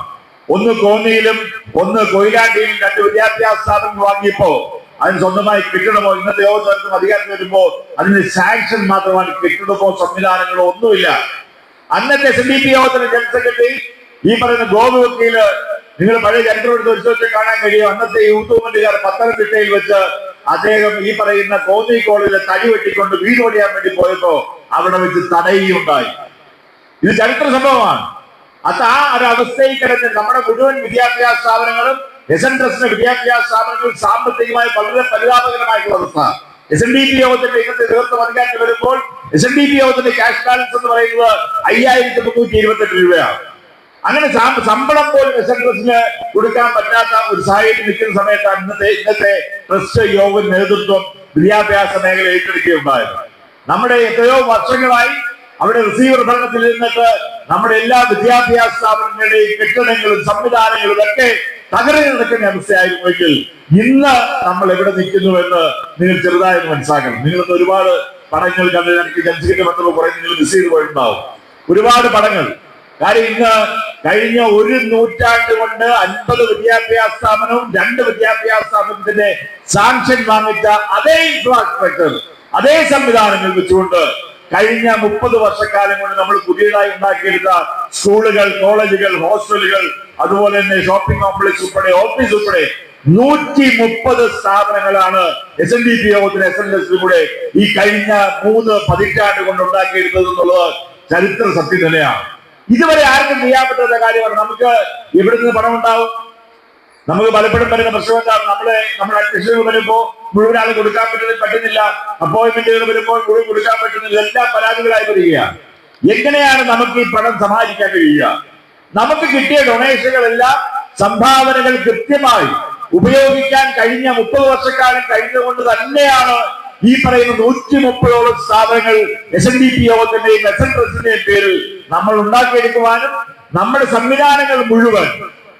S1: ഒന്ന് കോന്നിയിലും ഒന്ന് കൊയിലാണ്ടിയിലും രണ്ട് വിദ്യാഭ്യാസ സ്ഥാപനങ്ങൾ വാങ്ങിയപ്പോ അതിന് സ്വന്തമായി കെട്ടിടമോ ഇന്നത്തെ യോഗത്തിനും അധികാരത്തിൽ വരുമ്പോ അതിന് സാങ്ഷൻ മാത്രമാണ് കെട്ടിടമോ സംവിധാനങ്ങളോ ഒന്നുമില്ല. അന്നത്തെ എസ് ഡി പി യോഗത്തിന്റെ ജനറൽ സെക്രട്ടറി ഈ പറയുന്ന ഗോപി നിങ്ങൾ പഴയ ചരിത്രം എടുത്ത് പരിശോധിച്ച് കാണാൻ കഴിയും. അന്നത്തെ യൂത്ത് മൂവ്മെന്റുകാർ പത്തനംതിട്ടയിൽ വെച്ച് അദ്ദേഹം ഈ പറയുന്ന കോന്നി കോളേജിലെ തടി വെട്ടിക്കൊണ്ട് വീട് പണിയാൻ വേണ്ടി പോയപ്പോ അവിടെ വെച്ച് തടയുകയുണ്ടായി. ഇത് ചരിത്ര സംഭവമാണ്. അത് ആ ഒരു അവസ്ഥയിൽ കിടന്ന് നമ്മുടെ മുഴുവൻ വിദ്യാഭ്യാസ സ്ഥാപനങ്ങളും എസ് എൻ ട്രസ്റ്റിന്റെ വിദ്യാഭ്യാസ സ്ഥാപനങ്ങൾ സാമ്പത്തികമായി വളരെ പരിതാപകരമായിട്ടുള്ള അവസ്ഥ. എസ് എൻ ഡി പി യോഗത്തിന്റെ ഇന്നത്തെ നേതൃത്വം അധികാരത്തിൽ വരുമ്പോൾ എസ് എൻ ഡി പി യോഗത്തിന്റെ ക്യാഷ് ബാലൻസ് എന്ന് പറയുന്നത് അയ്യായിരത്തി മുന്നൂറ്റി ഇരുപത്തെട്ട് രൂപയാണ്. അങ്ങനെ ശമ്പളം പോലും എസ് എൻ ട്രസ്റ്റിന് കൊടുക്കാൻ പറ്റാത്ത ഒരു സാഹചര്യം നിൽക്കുന്ന സമയത്താണ് ഇന്നത്തെ ഇന്നത്തെ ട്രസ്റ്റ് യോഗ നേതൃത്വം വിദ്യാഭ്യാസ മേഖല ഏറ്റെടുക്കുകയുണ്ടായത്. നമ്മുടെ എത്രയോ വർഷങ്ങളായി അവിടെ റിസീവർ ഭരണത്തിൽ നിന്നിട്ട് നമ്മുടെ എല്ലാ വിദ്യാഭ്യാസ സ്ഥാപനങ്ങളുടെയും കെട്ടിടങ്ങളും സംവിധാനങ്ങളും ഒക്കെ തകർന്നു നടക്കുന്ന അവസ്ഥയായിരുന്നുവെങ്കിൽ ഇന്ന് നമ്മൾ എവിടെ നിൽക്കുന്നു എന്ന് നിങ്ങൾ ചെറുതായി മനസ്സിലാക്കണം നിങ്ങൾ ഒരുപാട് പടങ്ങൾ കണ്ട് എനിക്ക് ജനസംഖ്യ കുറെ നിങ്ങൾ മിസ് ചെയ്ത് പോയിട്ടുണ്ടാവും. ഒരുപാട് പടങ്ങൾ. കാര്യം ഇന്ന് കഴിഞ്ഞ ഒരു നൂറ്റാണ്ട് കൊണ്ട് അൻപത് വിദ്യാഭ്യാസ സ്ഥാപനവും രണ്ട് വിദ്യാഭ്യാസ സ്ഥാപനത്തിന്റെ സാങ്ഷൻ വാങ്ങിച്ച അതേ ഇൻഫ്രാസ്ട്രക്ചർ അതേ സംവിധാനങ്ങൾ വെച്ചുകൊണ്ട് കഴിഞ്ഞ മുപ്പത് വർഷക്കാലം കൊണ്ട് നമ്മൾ പുതിയതായി ഉണ്ടാക്കിയെടുത്ത സ്കൂളുകൾ കോളേജുകൾ ഹോസ്റ്റലുകൾ അതുപോലെ തന്നെ ഷോപ്പിംഗ് കോംപ്ലക്സ് ഉൾപ്പെടെ ഓഫീസ് ഉൾപ്പെടെ നൂറ്റി മുപ്പത് സ്ഥാപനങ്ങളാണ് എസ് എൻ ഡി പി യോഗത്തിന് എസ് എൻ എസ് കൂടെ ഈ കഴിഞ്ഞ മൂന്ന് പതിറ്റാണ്ട് കൊണ്ട് ഉണ്ടാക്കിയെടുത്തത് എന്നുള്ളത് ചരിത്ര സത്യം തന്നെയാണ്. ഇതുവരെ ആർക്കും ചെയ്യാൻ പറ്റാത്ത കാര്യമാണ് നമുക്ക് എവിടെ നിന്ന് പണം ഉണ്ടാവും നമുക്ക് പലപ്പോഴും വരുന്ന പ്രശ്നം എന്താണ്? നമ്മളെ നമ്മുടെ അഡ്മിഷനുകൾ വരുമ്പോ മുഴുവൻ ആൾ കൊടുക്കാൻ പറ്റുന്ന പറ്റുന്നില്ല. അപ്പോയിന്റ്മെന്റുകൾ വരുമ്പോൾ മുഴുവൻ കൊടുക്കാൻ പറ്റുന്നില്ല എല്ലാം പരാതികളായി വരികയാണ്. എങ്ങനെയാണ് നമുക്ക് ഈ പണം സമാഹരിക്കാൻ കഴിയുക? നമുക്ക് കിട്ടിയ ഡൊണേഷനുകളെല്ലാം സംഭാവനകൾ കൃത്യമായി ഉപയോഗിക്കാൻ കഴിഞ്ഞ മുപ്പത് വർഷക്കാലം കഴിഞ്ഞുകൊണ്ട് തന്നെയാണ് ഈ പറയുന്ന നൂറ്റി മുപ്പതോളം സ്ഥാപനങ്ങൾ എസ് എൻ ഡി പി യോഗത്തിന്റെയും എസ് എൻ ട്രസ്റ്റിന്റെയും പേരിൽ നമ്മൾ ഉണ്ടാക്കിയെടുക്കുവാനും നമ്മുടെ സംവിധാനങ്ങൾ മുഴുവൻ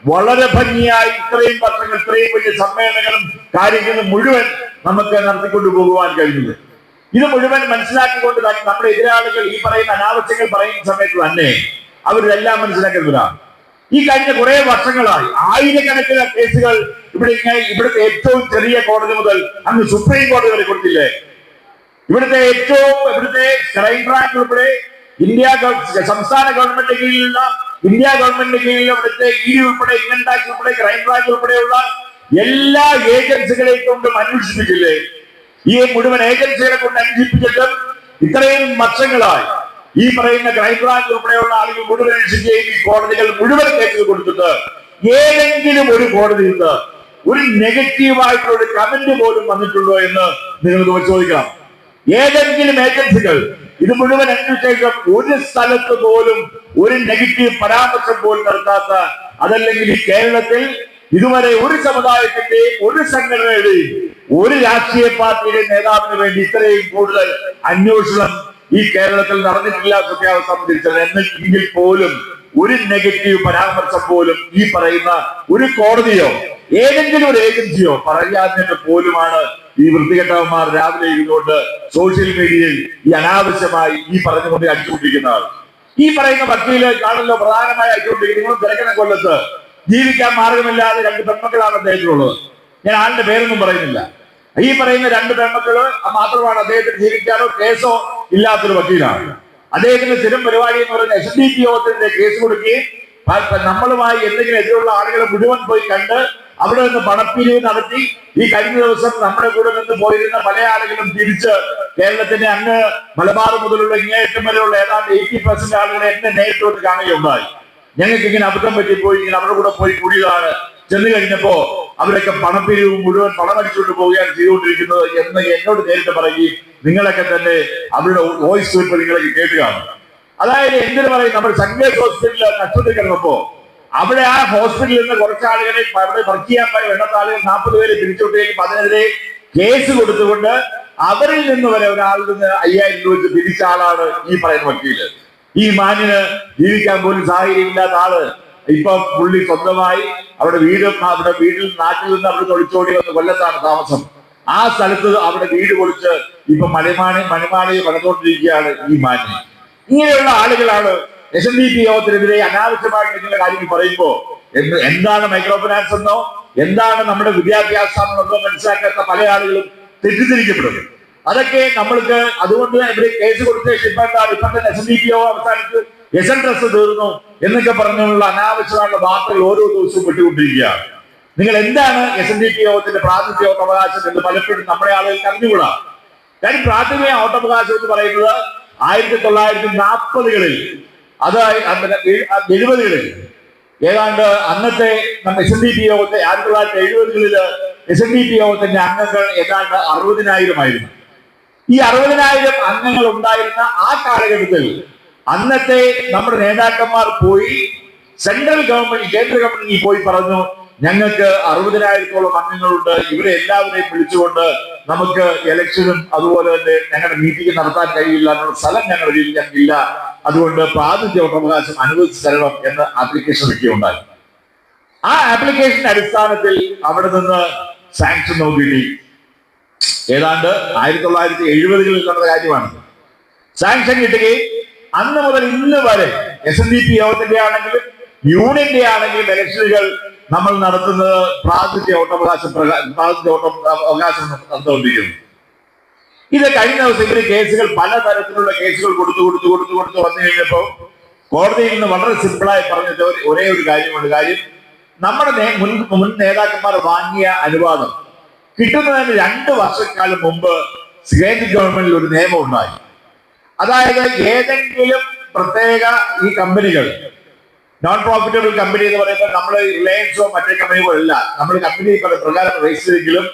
S1: വളരെ ഭംഗിയായി ഇത്രയും വർഷങ്ങൾ ഇത്രയും വലിയ സമ്മേളനങ്ങളും കാര്യങ്ങളും മുഴുവൻ നമുക്ക് നടത്തിക്കൊണ്ടു പോകുവാൻ കഴിഞ്ഞത്. ഇത് മുഴുവൻ മനസ്സിലാക്കിക്കൊണ്ട് തന്നെ നമ്മുടെ എതിരാളികൾ ഈ പറയുന്ന അനാവശ്യങ്ങൾ പറയുന്ന സമയത്ത് തന്നെ അവരിതെല്ലാം മനസ്സിലാക്കുന്നവരാണ് ഈ കഴിഞ്ഞ കുറെ വർഷങ്ങളായി ആയിരക്കണക്കിന് കേസുകൾ ഇവിടെ ഇങ്ങനെ ഇവിടുത്തെ ഏറ്റവും ചെറിയ കോടതി മുതൽ അന്ന് സുപ്രീം കോടതി വരെ കൊടുത്തില്ലേ? ഇവിടുത്തെ ഏറ്റവും ഇവിടുത്തെ ക്രൈംബ്രാഞ്ച് ഉൾപ്പെടെ ഇന്ത്യ സംസ്ഥാന ഗവൺമെന്റ് കീഴിലുള്ള ഇന്ത്യ ഗവൺമെന്റ് കീഴിൽ അവിടുത്തെ ഇ ഉൾപ്പെടെ ഇൻകം ടാക്സ് ഉൾപ്പെടെ ക്രൈംബ്രാഞ്ച് ഉൾപ്പെടെയുള്ള എല്ലാ ഏജൻസികളെയും കൊണ്ടും അന്വേഷിപ്പിക്കില്ലേ ഈ മുഴുവൻ ഏജൻസികളെ കൊണ്ട് അന്വേഷിപ്പിച്ചിട്ടും ഇത്രയും വർഷങ്ങളായി ഈ പറയുന്ന ക്രൈംബ്രാഞ്ച് ഉൾപ്പെടെയുള്ള ആളുകൾ മുഴുവൻ അന്വേഷിക്കുകയും ഈ കോടതികൾ മുഴുവൻ കേസുകൾ കൊടുത്തിട്ട് ഏതെങ്കിലും ഒരു കോടതിയിൽ ഒരു നെഗറ്റീവായിട്ടുള്ള ഒരു കമന്റ് പോലും വന്നിട്ടുണ്ടോ എന്ന് നിങ്ങൾക്ക് പരിശോധിക്കണം ഏതെങ്കിലും ഏജൻസികൾ ഇത് മുഴുവൻ അന്വേഷിച്ച ഒരു സ്ഥലത്ത് പോലും ഒരു നെഗറ്റീവ് പരാമർശം പോലും നടത്താത്ത അതല്ലെങ്കിൽ ഈ കേരളത്തിൽ ഇതുവരെ ഒരു സമുദായത്തിന്റെ ഒരു സംഘടനയുടെയും ഒരു രാഷ്ട്രീയ പാർട്ടിയുടെ നേതാവിന് വേണ്ടി ഇത്രയും കൂടുതൽ അന്വേഷണം ഈ കേരളത്തിൽ നടന്നിട്ടില്ല സത്യാവസ്ഥ സംബന്ധിച്ചത്. എന്നെങ്കിൽ പോലും ഒരു നെഗറ്റീവ് പരാമർശം പോലും ഈ പറയുന്ന ഒരു കോടതിയോ ഏതെങ്കിലും ഒരു ഏജൻസിയോ പറയാഞ്ഞിട്ട് പോലുമാണ് ഈ വൃത്തികെട്ടവന്മാർ രാവിലെ ഇരുന്നുകൊണ്ട് സോഷ്യൽ മീഡിയയിൽ ഈ അനാവശ്യമായി ഈ പറഞ്ഞുകൊണ്ട് അടിച്ചുകൊണ്ടിരിക്കുന്ന ആൾ ഈ പറയുന്ന വക്കീൽ കാണല്ലോ പ്രധാനമായി അടിച്ചുകൊണ്ടിരിക്കുന്നത് നിങ്ങൾ തിരക്കണ കൊല്ലത്ത്. ജീവിക്കാൻ മാർഗമില്ലാതെ രണ്ട് പെൺമക്കളാണ് അദ്ദേഹത്തിനുള്ളത്. ഞാൻ ആളുടെ പേരൊന്നും പറയുന്നില്ല. ഈ പറയുന്ന രണ്ട് പെൺമക്കൾ മാത്രമാണ് അദ്ദേഹത്തിന് ജീവിക്കാനോ കേസോ ഇല്ലാത്തൊരു വക്കീലാണ്. അദ്ദേഹത്തിന്റെ സ്ഥിരം പരിപാടി എന്ന് പറയുന്ന എസ് ഡി പി യോഗത്തിന്റെ കേസ് കൊടുക്കുകയും നമ്മളുമായി എന്തെങ്കിലും എതിരുള്ള ആളുകളെ മുഴുവൻ പോയി കണ്ട് അവിടെ നിന്ന് പണപ്പിരിവ് നടത്തി ഈ കഴിഞ്ഞ ദിവസം നമ്മുടെ കൂടെ നിന്ന് പോയിരുന്ന പല ആളുകളും തിരിച്ച് കേരളത്തിന്റെ അങ്ങ് മലബാർ മുതലുള്ള ഇങ്ങേറ്റം വരെയുള്ള ഏതാണ്ട് എയ്റ്റി പെർസെന്റ് ആളുകളെ എന്നെ നേരിട്ട് വന്ന് കാണുകയുണ്ടായി. ഞങ്ങൾക്ക് ഇങ്ങനെ അബദ്ധം പറ്റിപ്പോയി ഇങ്ങനെ അവരുടെ കൂടെ പോയി കൂടിയതാണ്. ചെന്ന് കഴിഞ്ഞപ്പോ അവരൊക്കെ പണപ്പിരിവ് മുഴുവൻ പണമടിച്ചുകൊണ്ട് പോവുകയാണ് ചെയ്തുകൊണ്ടിരിക്കുന്നത് എന്ന് എന്നോട് നേരിട്ട് പറയുകയും നിങ്ങളൊക്കെ തന്നെ അവരുടെ വോയിസ് ക്ലിപ്പ് നിങ്ങളൊക്കെ കേട്ടുകയാണ് അതായത് എന്തിനു പറയും? നമ്മൾ സങ്കേത് ഹോസ്പിറ്റലിൽ നഷ്ടത്തിൽ കിടന്നപ്പോ അവിടെ ആ ഹോസ്പിറ്റലിൽ നിന്ന് കുറച്ച് ആളുകളെ അവിടെ വർക്ക് ചെയ്യാൻ എണ്ണത്ത ആളുകൾ നാൽപ്പത് പേരെ പിരിച്ചുവിട്ടേക്കും അതിനെതിരെ കേസ് കൊടുത്തുകൊണ്ട് അവരിൽ നിന്ന് വരെ ഒരാളിൽ നിന്ന് അയ്യായിരം രൂപ വെച്ച് പിരിച്ച ആളാണ് ഈ പറയുന്ന വക്കീൽ. ഈ മാന്യന് ജീവിക്കാൻ പോലും സാഹചര്യം ഇല്ലാത്ത ആൾ. ഇപ്പൊ പുള്ളി സ്വന്തമായി അവിടെ വീട് അവിടെ വീട്ടിൽ നാട്ടിൽ നിന്ന് അവിടെ ഒളിച്ചോടി വന്ന് കൊല്ലത്താണ് താമസം. ആ സ്ഥലത്ത് അവിടെ വീട് പൊളിച്ച് ഇപ്പൊ മണിമാണി മണിമാണി പണിതുകൊണ്ടിരിക്കുകയാണ് ഈ മാന്യ. ഇങ്ങനെയുള്ള ആളുകളാണ് എസ് എൻ ഡി പി യോഗത്തിനെതിരെ അനാവശ്യമായിട്ട് നിങ്ങളുടെ കാര്യങ്ങൾ പറയുമ്പോ എന്ത് എന്താണ് മൈക്രോ ഫിനാൻസ് എന്നോ എന്താണ് നമ്മുടെ വിദ്യാഭ്യാസം മനസ്സിലാക്കാത്ത പല ആളുകളും തെറ്റിദ്ധരിക്കപ്പെടുന്നു. അതൊക്കെ നമ്മൾക്ക് അതുകൊണ്ട് ഇവിടെ കേസ് കൊടുത്ത ഇപ്പൊ എന്താണ് ഇപ്പൊ തന്നെ എസ് എൻ ഡി പി യോഗം അവസാനത്ത് എസ് എൻ ട്രസ്റ്റ് തീർന്നു എന്നൊക്കെ പറഞ്ഞുള്ള അനാവശ്യമായിട്ടുള്ള വാർത്തകൾ ഓരോ ദിവസവും വിട്ടുകൊണ്ടിരിക്കുകയാണ് നിങ്ങൾ എന്താണ് എസ് എൻ ഡി പി യോഗത്തിന്റെ പ്രാതിനിധ്യ അവകാശം എന്ന് പലപ്പോഴും നമ്മുടെ ആളുകൾക്ക് അറിഞ്ഞുകൂടാ കാര്യം പ്രാഥമിക ഓട്ടവകാശം എന്ന് പറയുന്നത് ആയിരത്തി തൊള്ളായിരത്തി നാൽപ്പതുകളിൽ അത് എഴുപതുകളിൽ ഏതാണ്ട് അന്നത്തെ എസ് എൻ ഡി പി യോഗത്തെ ആയിരത്തി തൊള്ളായിരത്തി എഴുപതുകളിൽ എസ് എൻ ഡി പി യോഗത്തിന്റെ അംഗങ്ങൾ ഏതാണ്ട് അറുപതിനായിരം ആയിരുന്നു. ഈ അറുപതിനായിരം അംഗങ്ങൾ ഉണ്ടായിരുന്ന ആ കാലഘട്ടത്തിൽ അന്നത്തെ നമ്മുടെ നേതാക്കന്മാർ പോയി സെൻട്രൽ ഗവൺമെന്റ് കേന്ദ്ര ഗവൺമെന്റ് പോയി പറഞ്ഞു ഞങ്ങൾക്ക് അറുപതിനായിരത്തോളം അംഗങ്ങളുണ്ട്. ഇവരെ എല്ലാവരെയും വിളിച്ചുകൊണ്ട് നമുക്ക് ഇലക്ഷനും അതുപോലെ തന്നെ ഞങ്ങളുടെ മീറ്റിംഗ് നടത്താൻ കഴിയില്ല എന്നുള്ള സ്ഥലം ഞങ്ങളുടെ ഞങ്ങൾക്കില്ല. അതുകൊണ്ട് പ്രാതിനിധ്യ വോട്ടവകാശം അനുവദിച്ചു തരണം എന്ന് ആപ്ലിക്കേഷൻ വെക്കുകയുണ്ടായി. ആ ആപ്ലിക്കേഷന്റെ അടിസ്ഥാനത്തിൽ അവിടെ നിന്ന് സാങ്ഷൻ നോക്കി ഏതാണ്ട് ആയിരത്തി തൊള്ളായിരത്തി എഴുപതുകളിൽ നടന്ന കാര്യമാണ്. സാങ്ഷൻ കിട്ടുകയും അന്ന് മുതൽ ഇന്ന് വരെ എസ് എൻ ഡി പി യോഗത്തിന്റെ ആണെങ്കിലും യൂണിയന്റെ ആണെങ്കിലും ഇലക്ഷനുകൾ നമ്മൾ നടത്തുന്നത് പ്രാതിഥ്യ വോട്ടവകാശം പ്രാതിഥ്യ പ്രാതിനിധ്യ വോട്ട അവകാശം നടന്നുകൊണ്ടിരിക്കുന്നു. ഇത് കഴിഞ്ഞ ദിവസം ഇവർ കേസുകൾ പലതരത്തിലുള്ള കേസുകൾ കൊടുത്തു കൊടുത്തു കൊടുത്തു കൊടുത്തു വന്നു കഴിഞ്ഞപ്പോ കോടതിയിൽ നിന്ന് വളരെ സിമ്പിളായി പറഞ്ഞത് ഒരേ ഒരു കാര്യമാണ് കാര്യം നമ്മുടെ മുൻ മുൻ നേതാക്കന്മാർ വാങ്ങിയ അനുവാദം കിട്ടുന്നതിന് രണ്ട് വർഷക്കാലം മുമ്പ് കേന്ദ്ര ഗവൺമെന്റിൽ ഒരു നിയമം ഉണ്ടായി. അതായത് ഏതെങ്കിലും പ്രത്യേക ഈ കമ്പനികൾ നോൺ പ്രോഫിറ്റബിൾ കമ്പനി എന്ന് പറയുമ്പോൾ നമ്മൾ റിലയൻസോ മറ്റേ കമ്പനികളോ അല്ല. നമ്മൾ കമ്പനി പ്രകാരം രജിസ്റ്റർ ചെയ്തെങ്കിലും